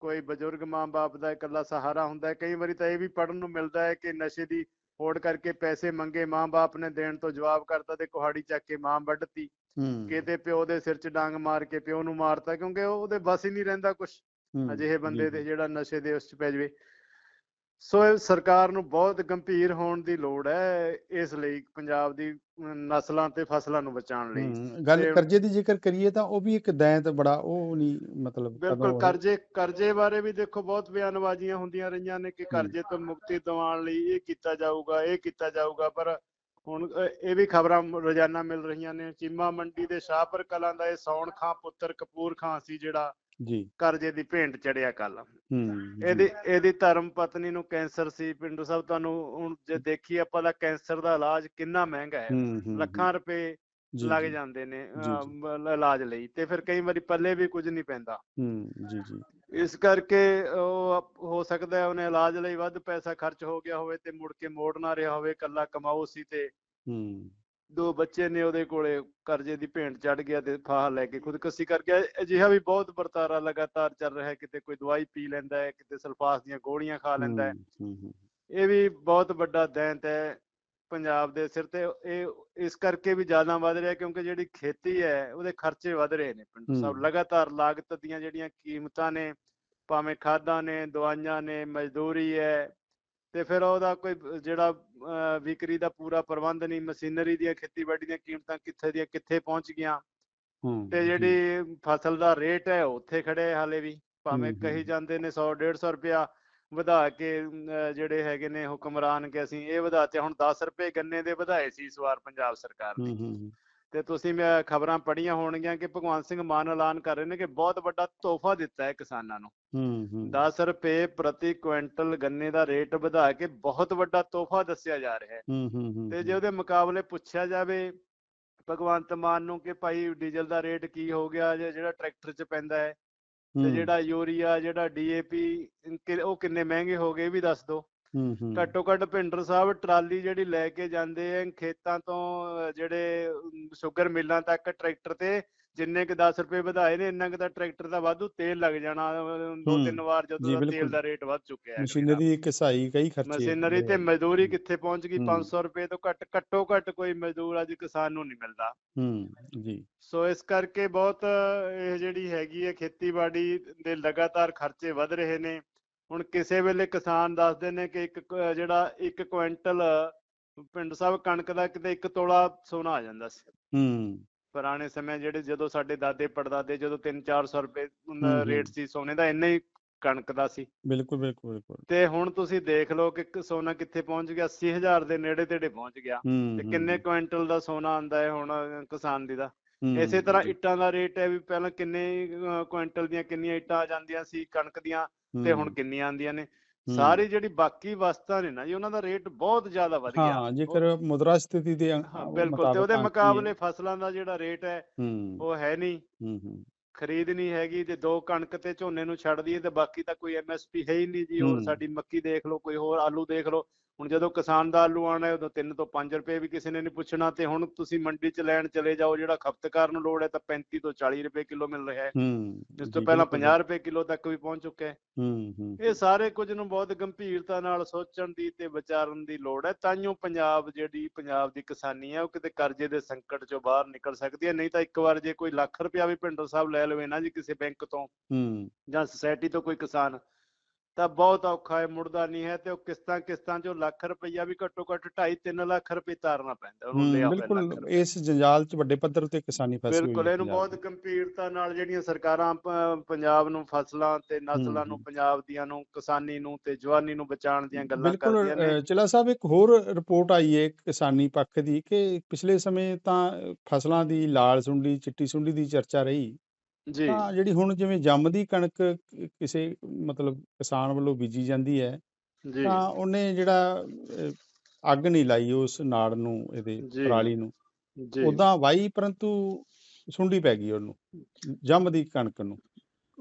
ਕੋਈ ਬਜ਼ੁਰਗ ਮਾਂ-ਬਾਪ ਦਾ ਇਕੱਲਾ ਸਹਾਰਾ ਹੁੰਦਾ ਹੈ। ਕਈ ਵਾਰੀ ਤਾਂ ਇਹ ਵੀ ਪੜਨ ਨੂੰ ਮਿਲਦਾ ਹੈ ਕਿ ਨਸ਼ੇ ਦੀ ਹੋੜ ਕਰਕੇ ਪੈਸੇ ਮੰਗੇ ਮਾਂ-ਬਾਪ ਨੇ ਦੇਣ ਤੋਂ ਜਵਾਬ ਕਰਤਾ ਤੇ ਕੁਹਾੜੀ ਚੱਕ ਕੇ ਮਾਂ ਵੱਢਤੀ। ਕਿਤੇ ਪਿਓ ਦੇ ਸਿਰ 'ਚ ਡਾਂਗ ਮਾਰ ਕੇ ਪਿਓ ਨੂੰ ਮਾਰਤਾ ਕਿਉਂਕਿ ਉਹ- ਉਹਦੇ ਬਸ ਹੀ ਨਹੀਂ ਰਹਿੰਦਾ ਕੁਝ ਹੂੰ, ਅਜਿਹੇ ਬੰਦੇ। ਤੇ ਜਿਹੜਾ ਨਸ਼ੇ ਦੇ ਉਸ ਚ ਪੈ ਜਾਵੇ। ਸੋ ਇਹ ਸਰਕਾਰ ਨੂੰ ਬਹੁਤ ਗੰਭੀਰ ਹੋਣ ਦੀ ਲੋੜ ਹੈ ਇਸ ਲਈ ਪੰਜਾਬ ਦੀ ਨਸਲਾਂ ਤੇ ਫਸਲਾਂ ਨੂੰ ਬਚਾਉਣ ਲਈ। ਗੱਲ ਕਰਜ਼ੇ ਦੀ ਜ਼ਿਕਰ ਕਰੀਏ ਤਾਂ ਉਹ ਵੀ ਇੱਕ ਦੈਂਤ ਬੜਾ ਉਹ ਨਹੀਂ ਮਤਲਬ ਬਿਲਕੁਲ ਕਰਜ਼ੇ ਕਰਜ਼ੇ ਬਾਰੇ ਵੀ ਦੇਖੋ ਬਹੁਤ ਬਿਆਨਬਾਜ਼ੀਆਂ ਹੁੰਦੀਆਂ ਰਹੀਆਂ ਨੇ ਕਿ। ਕਰਜ਼ੇ ਤੋਂ ਮੁਕਤੀ ਦਿਵਾਉਣ ਲਈ ਇਹ ਕੀਤਾ ਜਾਊਗਾ ਇਹ ਕੀਤਾ ਜਾਊਗਾ ਪਰ ਹੁਣ ਇਹ ਵੀ ਖਬਰਾਂ ਰੋਜ਼ਾਨਾ ਮਿਲ ਰਹੀਆਂ ਨੇ। ਚੀਮਾ ਮੰਡੀ ਦੇ ਸ਼ਾਹਪੁਰ ਕਲਾਂ ਦਾ ਇਹ ਸੌਣ ਖਾਂ ਪੁੱਤਰ ਕਪੂਰ ਖਾਂ ਸੀ ਜਿਹੜਾ ਜੀ। ਕਰਜ਼ੇ ਦੀ ਭੇਂਟ ਚੜਿਆ ਕੱਲ ਹੂੰ ਇਹਦੀ ਇਹਦੀ ਧਰਮ ਪਤਨੀ ਨੂੰ ਕੈਂਸਰ ਸੀ ਪਿੰਡੂ ਸਾਹਿਬ ਤੁਹਾਨੂੰ ਹੁਣ ਜੇ ਦੇਖੀ ਆਪਾਂ ਦਾ ਕੈਂਸਰ ਦਾ ਇਲਾਜ ਕਿੰਨਾ ਮਹਿੰਗਾ ਹੈ। ਲੱਖਾਂ ਰੁਪਏ ਲੱਗ ਜਾਂਦੇ ਨੇ ਇਲਾਜ ਲਈ ਤੇ ਫਿਰ ਕਈ ਵਾਰੀ ਪੱਲੇ ਵੀ ਕੁਝ ਨਹੀਂ ਪੈਂਦਾ। ਹੂੰ ਜੀ ਜੀ। ਇਸ ਕਰਕੇ ਉਹ ਹੋ ਸਕਦਾ ਹੈ ਉਹਨੇ ਇਲਾਜ ਲਈ ਵੱਧ ਪੈਸਾ ਖਰਚ ਹੋ ਗਿਆ ਹੋਵੇ ਤੇ ਮੁੜ ਕੇ ਮੋੜ ਨਾ ਰਿਹਾ ਹੋਵੇ ਇਕੱਲਾ ਕਮਾਊ ਸੀ ਤੇ ਹੂੰ। ਦੋ ਬੱਚੇ ਨੇ ਉਹਦੇ ਕੋਲੇ ਕਰਜ਼ੇ ਦੀ ਭੇਂਟ ਚੜ ਗਿਆ ਤੇ ਫਾਹਾ ਲੈ ਕੇ ਖੁਦਕੁਸ਼ੀ ਕਰ ਗਿਆ। ਅਜਿਹਾ ਵੀ ਬਹੁਤ ਵਰਤਾਰਾ ਲਗਾਤਾਰ ਚੱਲ ਰਿਹਾ ਹੈ ਕਿਤੇ ਕੋਈ ਦਵਾਈ ਪੀ ਲੈਂਦਾ ਹੈ ਕਿਤੇ ਸਲਫਾਸ ਦੀਆਂ ਗੋਲੀਆਂ ਖਾ ਲੈਂਦਾ ਹੈ। ਇਹ ਵੀ ਬਹੁਤ ਵੱਡਾ ਦੈਂਤ ਹੈ ਪੰਜਾਬ ਦੇ ਸਿਰ ਤੇ। ਇਹ ਇਸ ਕਰਕੇ ਵੀ ਜ਼ਿਆਦਾ ਵੱਧ ਰਿਹਾ ਕਿਉਂਕਿ ਜਿਹੜੀ ਖੇਤੀ ਹੈ ਉਹਦੇ ਖਰਚੇ ਵੱਧ ਰਹੇ ਨੇ। ਹੂੰ। ਲਗਾਤਾਰ ਲਾਗਤ ਦੀਆਂ ਜਿਹੜੀਆਂ ਕੀਮਤਾਂ ਨੇ ਭਾਵੇਂ ਖਾਦਾਂ ਨੇ ਦਵਾਈਆਂ ਨੇ ਮਜ਼ਦੂਰੀ ਹੈ ਤੇ ਫਿਰ ਉਹਦਾ ਕੋਈ ਜਿਹੜਾ ਵਿਕਰੀ ਦਾ ਪੂਰਾ ਪ੍ਰਬੰਧ ਨਹੀਂ ਮਸ਼ੀਨਰੀ ਦੀਆਂ ਖੇਤੀਬਾੜੀ ਦੀਆਂ ਕੀਮਤਾਂ ਕਿੱਥੇ ਦੀਆਂ ਕਿੱਥੇ ਪਹੁੰਚ ਗਈਆਂ। ਤੇ ਜਿਹੜੀ ਫਸਲ ਦਾ ਰੇਟ ਹੈ ਉੱਥੇ ਖੜੇ ਹਾਲੇ ਵੀ। ਭਾਵੇਂ ਕਹੀ। ਜਾਂਦੇ ਨੇ 100 150 ਰੁਪਇਆ ਵਧਾ ਕੇ ਜਿਹੜੇ ਹੈਗੇ ਨੇ ਹੁਕਮਰਾਨ ਕਿ ਅਸੀਂ ਇਹ ਵਧਾਤੇ ਹੁਣ 10 ਰੁਪਏ ਗੰਨੇ ਦੇ ਵਧਾਏ ਸੀ ਇਸ ਵਾਰ ਪੰਜਾਬ ਸਰਕਾਰ ਨੇ। ਤੇ ਤੁਸੀਂ ਮੈਂ ਖਬਰਾਂ ਪੜ੍ਹੀਆਂ ਹੋਣਗੀਆਂ ਕਿ ਭਗਵੰਤ ਸਿੰਘ ਮਾਨ ਐਲਾਨ ਕਰ ਰਹੇ ਨੇ ਕਿ ਬਹੁਤ ਵੱਡਾ ਤੋਹਫਾ ਦਿੱਤਾ ਹੈ ਕਿਸਾਨਾਂ ਨੂੰ। ਹੂੰ ਹੂੰ। 10 ਰੁਪਏ ਪ੍ਰਤੀ ਕੁਇੰਟਲ ਗੰਨੇ ਦਾ ਰੇਟ ਵਧਾ ਕੇ ਬਹੁਤ ਵੱਡਾ ਤੋਹਫਾ ਦੱਸਿਆ ਜਾ ਰਿਹਾ ਹੈ। ਹੂੰ ਹੂੰ ਹੂੰ, ਤੇ ਜੇ ਉਹਦੇ ਮੁਕਾਬਲੇ ਪੁੱਛਿਆ ਜਾਵੇ ਭਗਵੰਤ ਮਾਨ ਨੂੰ ਕਿ ਭਾਈ ਡੀਜ਼ਲ ਦਾ ਰੇਟ ਕੀ ਹੋ ਗਿਆ ਜਾਂ ਜਿਹੜਾ ਟਰੈਕਟਰ 'ਚ ਪੈਂਦਾ ਹੈ ਤੇ ਜਿਹੜਾ ਯੂਰੀਆ ਜਿਹੜਾ ਡੀਏਪੀ ਉਹ ਕਿੰਨੇ ਮਹਿੰਗੇ ਹੋ ਗਏ ਇਹ ਵੀ ਦੱਸ ਦਿਓ। ਘੱਟੋ ਘੱਟ ਭਿੰਡਰ ਸਾਹਿਬ ਟਰਾਲੀ ਜਿਹੜੀ ਲੈ ਕੇ ਜਾਂਦੇ ਆ ਖੇਤਾਂ ਤੋਂ ਜਿਹੜੇ ਸ਼ੂਗਰ ਮਿੱਲਾਂ ਤੱਕ ਟਰੈਕਟਰ ਤੇ ਜਿੰਨੇ ਕੁ 10 ਰੁਪਏ ਵਧਾਏ ਨੇ ਇੰਨਾ ਕੁ ਤਾਂ ਟਰੈਕਟਰ ਦਾ ਵਾਧੂ ਤੇਲ ਲੱਗ ਜਾਣਾ ਦੋ ਤਿੰਨ ਵਾਰ ਜਦੋਂ ਦਾ ਤੇਲ। ਦਾ ਰੇਟ ਵੱਧ ਚੁੱਕਿਆ ਹੈ ਮਸ਼ੀਨਰੀ ਘਸਾਈ ਕਈ ਖਰਚੇ ਮਸ਼ੀਨਰੀ ਤੇ। ਮਜ਼ਦੂਰੀ ਕਿੱਥੇ ਪਹੁੰਚ ਗਈ? ਹੂੰ। 500 ਰੁਪਏ ਤੋਂ ਘੱਟ ਘੱਟੋ ਘੱਟ ਕੋਈ ਮਜ਼ਦੂਰ ਅੱਜ ਕਿਸਾਨ ਨੂੰ ਨਹੀਂ ਮਿਲਦਾ। ਹੂੰ ਜੀ। ਸੋ ਇਸ ਕਰਕੇ ਬਹੁਤ ਇਹ ਜਿਹੜੀ ਹੈਗੀ ਹੈ ਖੇਤੀਬਾੜੀ ਦੇ ਲਗਾਤਾਰ ਖਰਚੇ ਵੱਧ ਰਹੇ ਨੇ। ਹੁਣ ਕਿਸੇ ਵੇਲੇ ਕਿਸਾਨ ਦੱਸਦੇ ਨੇ ਕਿ ਇੱਕ ਜਿਹੜਾ ਇੱਕ ਕੁਇੰਟਲ ਪਿੰਡ ਸਾਹਿਬ ਕਣਕ ਦਾ ਕਿਤੇ ਇੱਕ ਤੋਲਾ ਸੋਨਾ ਆ ਜਾਂਦਾ ਸੀ। ਹੂੰ। ਪੁਰਾਣੇ ਸਮੇਂ ਜਿਹੜੇ ਜਦੋਂ ਸਾਡੇ ਦਾਦੇ ਪੜਦਾਦੇ ਜਦੋਂ 3-400 ਰੁਪਏ ਰੇਟ। ਸੀ ਸੋਨੇ ਦਾ ਇੰਨਾ ਹੀ ਕਣਕ ਦਾ ਸੀ। ਬਿਲਕੁਲ ਬਿਲਕੁਲ ਬਿਲਕੁਲ। ਤੇ ਹੁਣ ਤੁਸੀਂ ਦੇਖ ਲਓ ਕਿ ਸੋਨਾ ਕਿੱਥੇ ਪਹੁੰਚ ਗਿਆ 80000 ਦੇ ਨੇੜੇ ਤੇੜੇ ਪਹੁੰਚ ਗਿਆ। ਤੇ ਕਿੰਨੇ ਕੁਇੰਟਲ ਦਾ ਸੋਨਾ ਆਂਦਾ ਹੈ ਹੁਣ ਕਿਸਾਨ ਦੀ ਦਾ? ਇਸੇ ਤਰ੍ਹਾਂ ਇੱਟਾਂ ਦਾ ਰੇਟ ਹੈ ਵੀ ਪਹਿਲਾਂ ਕਿੰਨੇ ਕੁਇੰਟਲ ਦੀਆਂ ਕਿੰਨੀਆਂ ਇੱਟਾਂ ਆ ਜਾਂਦੀਆਂ ਸੀ ਕਣਕ ਦੀਆਂ ਤੇ ਹੁਣ ਕਿੰਨੀਆਂ ਆਉਂਦੀਆਂ ਨੇ। ਸਾਰੀ ਜਿਹੜੀ ਬਾਕੀ ਵਸਤਾਂ ਨੇ ਨਾ ਜੀ ਉਹਨਾਂ ਦਾ ਰੇਟ ਬਹੁਤ ਜ਼ਿਆਦਾ ਵਧ ਗਿਆ। ਹਾਂ ਜੇਕਰ ਮੁਦਰਾ ਸਥਿਤੀ ਦੇ ਬਿਲਕੁਲ ਤੇ ਉਹਦੇ। ਮੁਕਾਬਲੇ ਫਸਲਾਂ ਦਾ ਜਿਹੜਾ ਰੇਟ ਹੈ ਉਹ ਹੈ ਨਹੀਂ। ਖਰੀਦ ਨਹੀਂ ਹੈਗੀ ਤੇ ਦੋ ਕਣਕ ਤੇ ਝੋਨੇ ਨੂੰ ਛੱਡ ਦਈਏ ਤੇ ਬਾਕੀ ਤਾਂ ਕੋਈ ਐਮਐਸਪੀ ਹੈ ਹੀ ਨਹੀਂ ਜੀ ਹੋਰ। ਸਾਡੀ ਮੱਕੀ ਦੇਖ ਲਓ ਕੋਈ ਹੋਰ ਆਲੂ ਦੇਖ ਲਓ। ਹੁਣ ਜਦੋਂ ਕਿਸਾਨ ਦਾ ਆਲੂ ਆਣਾ ਉਦੋਂ 3 ਤੋਂ 5 ਰੁਪਏ ਵੀ ਕਿਸੇ ਨੇ ਨਹੀਂ ਪੁੱਛਣਾ ਤੇ ਹੁਣ ਤੁਸੀਂ ਮੰਡੀ 'ਚ ਲੈਣ ਚਲੇ ਜਾਓ ਜਿਹੜਾ ਖਪਤਕਾਰ ਨੂੰ ਲੋੜ ਹੈ ਤਾਂ 35 ਤੋਂ 40 ਰੁਪਏ ਕਿਲੋ ਮਿਲ ਰਿਹਾ ਹੈ। ਹੂੰ ਇਸ ਤੋਂ ਪਹਿਲਾਂ ਬਿਲਕੁਲ। 50 ਰੁਪਏ ਕਿਲੋ ਤੱਕ ਵੀ ਪਹੁੰਚ ਚੁੱਕਾ ਹੈ। ਹੂੰ ਹੂੰ ਇਹ ਸਾਰੇ ਕੁਝ ਨੂੰ ਬਹੁਤ ਗੰਭੀਰਤਾ ਨਾਲ ਸੋਚਣ ਦੀ ਤੇ ਵਿਚਾਰਨ ਦੀ ਲੋੜ ਹੈ ਤਾਂਯੋ ਪੰਜਾਬ ਜਿਹੜੀ ਪੰਜਾਬ ਦੀ ਕਿਸਾਨੀ ਹੈ ਉਹ ਕਿਤੇ ਕਰਜ਼ੇ ਦੇ ਸੰਕਟ ਚੋਂ ਬਾਹਰ ਨਿਕਲ ਸਕਦੀ ਹੈ ਨਹੀਂ ਤਾਂ ਇੱਕ ਵਾਰ ਜੇ ਕੋਈ ਲੱਖ ਰੁਪਇਆ ਵੀ ਭਿੰਡਰ ਸਾਹਿਬ ਲੈ ਲਵੇ ਨਾ ਜੀ ਕਿਸੇ ਬੈਂਕ ਤੋਂ ਹੂੰ। ਜਾਂ ਸੁਸਾਇਟੀ ਤੋਂ ਕੋਈ ਕਿਸਾਨ ਤਾਂ ਬਹੁਤ ਔਖਾ ਹੈ ਮੁੜਦਾ ਨਹੀਂ ਹੈ ਤੇ ਉਹ ਕਿਸ਼ਤਾਂ ਕਿਸ਼ਤਾਂ ਚੋਂ ਲੱਖ ਰੁਪਈਆ ਵੀ ਘੱਟੋ ਘੱਟ 2.5 3 ਲੱਖ ਰੁਪਏ ਤਾਰਨਾ ਪੈਂਦਾ ਉਹਨੂੰ ਲਿਆ ਬਿਲਕੁਲ। ਇਸ ਜੰਜਾਲ 'ਚ ਵੱਡੇ ਪੱਧਰ ਤੇ ਕਿਸਾਨੀ ਫਸਲ ਹੋਈ ਬਿਲਕੁਲ ਇਹਨੂੰ ਬਹੁਤ। ਗੰਭੀਰਤਾ ਨਾਲ ਜਿਹੜੀਆਂ ਸਰਕਾਰਾਂ ਪੰਜਾਬ ਨੂੰ ਫਸਲਾਂ ਤੇ ਨਸਲਾਂ ਨੂੰ। ਪੰਜਾਬ ਦੀਆਂ ਨੂੰ ਕਿਸਾਨੀ ਨੂੰ ਤੇ ਜਵਾਨੀ ਨੂੰ ਬਚਾਉਣ ਦੀਆਂ ਗੱਲਾਂ ਬਿਲਕੁਲ ਕਰਦੀਆਂ ਨੇ ਅ, ਚਿਲਾ ਸਾਹਿਬ ਇੱਕ ਹੋਰ ਰਿਪੋਰਟ ਆਈ ਹੈ ਕਿਸਾਨੀ ਪੱਖ ਦੀ ਕਿ ਪਿਛਲੇ ਸਮੇਂ ਤਾਂ ਫਸਲਾਂ ਦੀ ਲਾਲ ਸੁੰਡੀ ਚਿੱਟੀ ਸੁੰਡੀ ਦੀ ਚਰਚਾ ਰਹੀ ਜੀ। ਤਾਂ ਜਿਹੜੀ ਹੁਣ ਜਿਵੇਂ ਜੰਮਦੀ ਕਣਕ ਕਿ- ਕਿਸੇ ਮਤਲਬ ਕਿਸਾਨ ਵੱਲੋਂ ਬੀਜੀ ਜਾਂਦੀ ਹੈ ਜੀ। ਤਾਂ ਉਹਨੇ ਜਿਹੜਾ ਅੱਗ ਨਹੀਂ ਲਾਈ ਉਸ ਨਾੜ ਨੂੰ ਇਹਦੇ ਜੀ। ਪਰਾਲੀ ਨੂੰ ਜੀ। ਉਦਾਂ ਵਾਈ ਪਰੰਤੂ ਸੁੰਡੀ ਪੈ ਗਈ ਉਹਨੂੰ ਜੰਮਦੀ ਕਣਕ ਨੂੰ।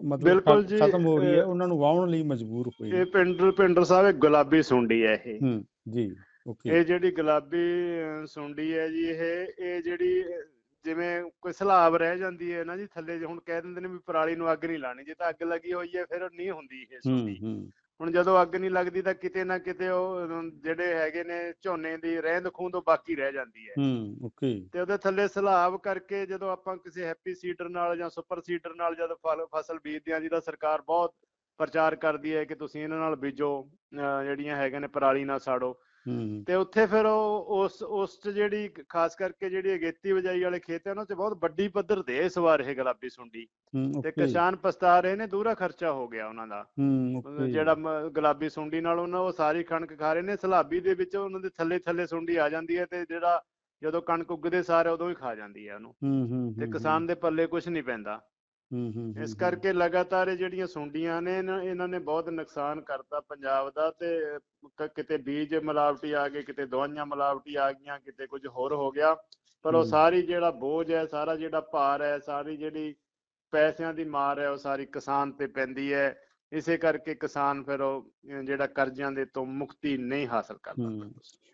ਮਤਲਬ ਬਿਲਕੁਲ ਜੀ, ਖਤਮ ਹੋ ਰਹੀ ਹੈ ਅ, ਉਹਨਾਂ ਨੂੰ ਵਾਹਣ ਲਈ ਮਜਬੂਰ ਹੋਈ ਇਹ ਪਿੰਡਰ ਪਿੰਡਰ ਸਾਹਿਬ ਇਹ ਗੁਲਾਬੀ ਸੁੰਡੀ ਹੈ ਇਹ। ਹੂੰ ਜੀ ਓਕੇ। ਇਹ ਜਿਹੜੀ ਗੁਲਾਬੀ ਅਹ, ਸੁੰਡੀ ਹੈ ਜੀ ਇਹ ਇਹ ਜਿਹੜੀ ਅਹ, ਜਿਵੇਂ ਕੋਈ ਸਲਾਬ ਰਹਿ ਜਾਂਦੀ ਹੈ ਨਾ ਜੀ ਥੱਲੇ ਜੇ ਹੁਣ ਕਹਿ ਦਿੰਦੇ ਨੇ ਵੀ ਪਰਾਲੀ ਨੂੰ ਅੱਗ ਨਹੀਂ ਲਾਣੀ ਜੇ ਤਾਂ ਅੱਗ ਲੱਗੀ ਹੋਈ ਹੈ ਫਿਰ ਨਹੀਂ ਹੁੰਦੀ ਇਹ ਹੂੰ ਸੁੰਡੀ ਹੂੰ। ਹੁਣ ਜਦੋਂ ਅੱਗ ਨਹੀਂ ਲੱਗਦੀ ਤਾਂ ਕਿਤੇ ਨਾ ਕਿਤੇ ਉਹ ਜਿਹੜੇ ਹੈਗੇ ਨੇ ਝੋਨੇ ਦੀ ਰਹਿੰਦ ਖੂੰਦ ਉਹ ਬਾਕੀ ਰਹਿ ਜਾਂਦੀ ਹੈ। ਹੂੰ ਓਕੇ। ਤੇ ਉਹਦੇ ਥੱਲੇ ਸਲਾਬ ਕਰਕੇ ਜਦੋਂ ਆਪਾਂ ਕਿਸੇ ਹੈਪੀ ਸੀਡਰ ਨਾਲ ਜਾਂ ਸੁਪਰ ਸੀਡਰ ਨਾਲ ਜਦੋਂ ਫਸਲ ਬੀਜਦੇ ਆ ਜਿਹਦਾ ਸਰਕਾਰ ਬਹੁਤ ਪ੍ਰਚਾਰ ਕਰਦੀ ਹੈ ਕਿ ਤੁਸੀਂ ਇਹਨਾਂ ਨਾਲ ਬੀਜੋ ਜਿਹੜੀਆਂ ਹੈਗੇ ਨੇ ਪਰਾਲੀ ਨਾਲ ਸਾੜੋ। ਹੂੰ ਤੇ ਉੱਥੇ ਫਿਰ ਉਹ ਉਸ ਉਸ 'ਚ ਜਿਹੜੀ ਖਾਸ ਕਰਕੇ ਜਿਹੜੀ ਅਗੇਤੀ ਬਜਾਈ ਵਾਲੇ ਖੇਤ ਹੈ ਉਹਨਾਂ 'ਚ ਬਹੁਤ ਵੱਡੀ ਪੱਧਰ ਤੇ ਇਸ ਵਾਰ ਇਹ ਗੁਲਾਬੀ ਸੁੰਡੀ। ਤੇ ਕਿਸਾਨ ਪਛਤਾ ਰਹੇ ਨੇ ਦੂਰਾ ਖਰਚਾ ਹੋ ਗਿਆ ਉਹਨਾਂ ਦਾ। ਜਿਹੜਾ ਗੁਲਾਬੀ ਸੁੰਡੀ ਨਾਲ ਉਹਨਾਂ ਉਹ ਸਾਰੀ ਕਣਕ ਖਾ ਰਹੇ ਨੇ ਸਲਾਬੀ ਦੇ ਵਿੱਚ ਉਹਨਾਂ ਦੇ ਥੱਲੇ ਥੱਲੇ ਸੁੰਡੀ ਆ ਜਾਂਦੀ ਹੈ ਤੇ ਜਿਹੜਾ ਜਦੋਂ ਕਣਕ ਉੱਗਦੇ ਸਾਰੇ ਉਦੋਂ ਹੀ ਖਾ ਜਾਂਦੀ ਹੈ ਉਹਨੂੰ। ਤੇ ਕਿਸਾਨ ਦੇ ਪੱਲੇ ਕੁਝ ਨਹੀਂ ਪੈਂਦਾ। ਇਸ ਕਰਕੇ ਲਗਾਤਾਰ ਇਹ ਜਿਹੜੀਆਂ ਸੁੰਡੀਆਂ ਨੇ ਇਹਨਾਂ ਨੇ ਬਹੁਤ ਨੁਕਸਾਨ ਕਰਤਾ ਪੰਜਾਬ ਦਾ ਤੇ ਕਿਤੇ ਬੀਜ ਮਿਲਾਵਟੀ ਆ ਗਏ ਕਿਤੇ ਦਵਾਈਆਂ ਮਿਲਾਵਟੀ ਆ ਗਈਆਂ ਕਿਤੇ ਕੁਝ ਹੋਰ ਹੋ ਗਿਆ। ਪਰ ਉਹ। ਸਾਰੀ ਜਿਹੜਾ ਬੋਝ ਹੈ ਸਾਰਾ ਜਿਹੜਾ ਭਾਰ ਹੈ ਸਾਰੀ ਜਿਹੜੀ ਪੈਸਿਆਂ ਦੀ ਮਾਰ ਹੈ ਉਹ ਸਾਰੀ ਕਿਸਾਨ ਤੇ ਪੈਂਦੀ ਹੈ। ਇਸੇ ਕਰਕੇ ਕਿਸਾਨ ਫਿਰ ਉਹ ਜਿਹੜਾ ਕਰਜ਼ਿਆਂ ਦੇ ਤੋਂ ਮੁਕਤੀ ਨਹੀਂ ਹਾਸਲ ਕਰਦਾ ਹੂੰ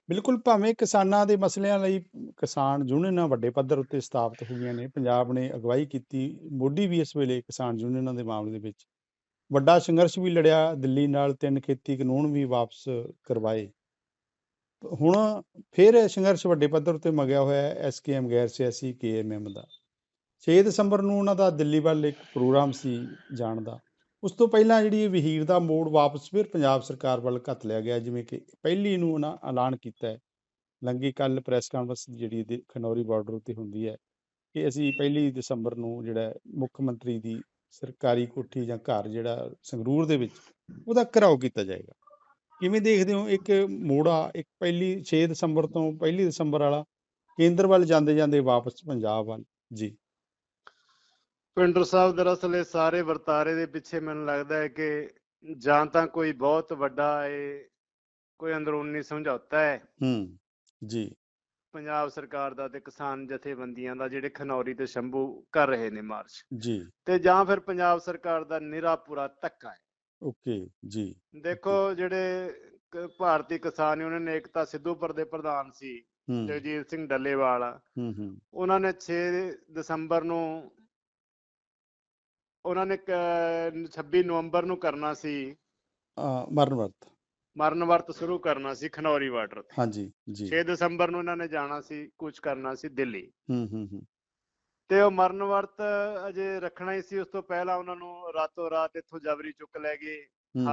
ਬਿਲਕੁਲ ਭਾਵੇਂ ਕਿਸਾਨਾਂ ਦੇ ਮਸਲਿਆਂ ਲਈ ਕਿਸਾਨ ਯੂਨੀਅਨਾਂ ਵੱਡੇ ਪੱਧਰ ਉੱਤੇ ਸਥਾਪਿਤ ਹੋਈਆਂ ਨੇ ਪੰਜਾਬ ਨੇ ਅਗਵਾਈ ਕੀਤੀ ਮੋਢੀ ਵੀ ਇਸ ਵੇਲੇ ਕਿਸਾਨ ਯੂਨੀਅਨਾਂ ਦੇ ਮਾਮਲੇ ਦੇ ਵਿੱਚ। ਵੱਡਾ ਸੰਘਰਸ਼ ਵੀ ਲੜਿਆ ਦਿੱਲੀ ਨਾਲ ਤਿੰਨ ਖੇਤੀ ਕਾਨੂੰਨ ਵੀ ਵਾਪਸ ਕਰਵਾਏ। ਹੁਣ ਫਿਰ ਇਹ ਸੰਘਰਸ਼ ਵੱਡੇ ਪੱਧਰ ਉੱਤੇ ਮਗਿਆ ਹੋਇਆ ਹੈ ਐਸਕੇਐਮ ਗੈਰ ਸਿਆਸੀ ਕੇਐਮਐਮ ਦਾ। 6 ਦਸੰਬਰ ਨੂੰ ਉਹਨਾਂ ਦਾ ਦਿੱਲੀ ਵੱਲ ਇੱਕ ਪ੍ਰੋਗਰਾਮ ਸੀ ਜਾਣ ਦਾ। ਉਸ ਤੋਂ ਪਹਿਲਾਂ ਜਿਹੜੀ ਵਹੀਰ ਦਾ ਮੋੜ ਵਾਪਸ ਫਿਰ ਪੰਜਾਬ ਸਰਕਾਰ ਵੱਲ ਘੱਤ ਲਿਆ ਗਿਆ, ਜਿਵੇਂ ਕਿ ਪਹਿਲੀ ਨੂੰ ਉਹਨਾਂ ਐਲਾਨ ਕੀਤਾ ਹੈ। ਲੰਗੀ ਕੱਲ ਪ੍ਰੈਸ ਕਾਨਫਰੰਸ ਜਿਹੜੀ ਖਨੌਰੀ ਬਾਰਡਰ ਉੱਤੇ ਹੁੰਦੀ ਹੈ ਕਿ ਅਸੀਂ ਪਹਿਲੀ ਦਸੰਬਰ ਨੂੰ ਜਿਹੜਾ ਮੁੱਖ ਮੰਤਰੀ ਦੀ ਸਰਕਾਰੀ ਕੋਠੀ ਜਾਂ ਘਰ ਜਿਹੜਾ ਸੰਗਰੂਰ ਦੇ ਵਿੱਚ ਉਹਦਾ ਘਿਰਾਓ ਕੀਤਾ ਜਾਏਗਾ। ਕਿਵੇਂ ਦੇਖਦੇ ਹੋ ਇੱਕ ਮੋੜਾ, ਇੱਕ ਪਹਿਲੀ 6 ਦਸੰਬਰ ਤੋਂ ਪਹਿਲੀ ਦਸੰਬਰ ਵਾਲਾ ਕੇਂਦਰ ਵੱਲ ਜਾਂਦੇ ਜਾਂਦੇ ਵਾਪਸ ਪੰਜਾਬ ਵੱਲ? ਜੀ। ਪਿੰਡਰ ਸਾਹਿਬ ਦਰਅਸਲ ਇਹ ਸਾਰੇ ਵਰਤਾਰੇ ਦੇ ਪਿੱਛੇ ਮੈਨੂੰ ਲੱਗਦਾ ਹੈ ਕਿ ਜਾਂ ਤਾਂ ਕੋਈ ਬਹੁਤ ਵੱਡਾ ਇਹ ਕੋਈ ਅੰਦਰੂਨੀ ਸਮਝੌਤਾ ਹੈ। ਹੂੰ ਜੀ। ਪੰਜਾਬ ਸਰਕਾਰ ਦਾ ਤੇ ਕਿਸਾਨ ਜਥੇਬੰਦੀਆਂ ਦਾ ਜਿਹੜੇ ਖਨੌਰੀ ਤੇ ਸ਼ੰਭੂ ਕਰ ਰਹੇ ਨੇ ਮਾਰਚ। ਜੀ। ਤੇ ਜਾਂ ਫਿਰ ਪੰਜਾਬ ਸਰਕਾਰ ਦਾ ਨਿਰਾ ਪੂਰਾ ਧੱਕਾ ਹੈ। ਓਕੇ ਜੀ। ਦੇਖੋ ਜਿਹੜੇ ਭਾਰਤੀ ਕਿਸਾਨ ਯੂਨੀਅਨ ਏਕਤਾ ਸਿੱਧੂਪੁਰ ਦੇ ਪ੍ਰਧਾਨ ਸੀ ਜਗਜੀਤ ਸਿੰਘ ਡੱਲੇਵਾਲ। ਹੂੰ ਹੂੰ। ਉਹਨਾਂ ਨੇ 6 ਦਸੰਬਰ ਨੂੰ ਉਹਨਾਂ ਨੇ ਕ- 26 ਨਵੰਬਰ ਨੂੰ ਕਰਨਾ ਸੀ। ਮਰਨ ਵਰਤ। ਮਰਨ ਵਰਤ ਸ਼ੁਰੂ ਕਰਨਾ ਸੀ ਖਨੌਰੀ ਤੇ। ਹਾਂਜੀ ਜੀ। 6 ਦਸੰਬਰ ਨੂੰ ਇਹਨਾਂ ਨੇ ਜਾਣਾ ਸੀ ਕੁਝ ਕਰਨਾ ਸੀ ਦਿੱਲੀ। ਹੂੰ ਹੂੰ ਹੂੰ। ਤੇ ਉਹ ਮਰਨ ਵਰਤ ਅਜੇ ਰੱਖਣਾ ਹੀ ਸੀ ਉਸ ਤੋਂ ਪਹਿਲਾਂ ਉਹਨਾਂ ਨੂੰ ਰਾਤੋਂ ਰਾਤ ਇੱਥੋਂ ਜਬਰੀ ਚੁੱਕ ਲੈ ਗਏ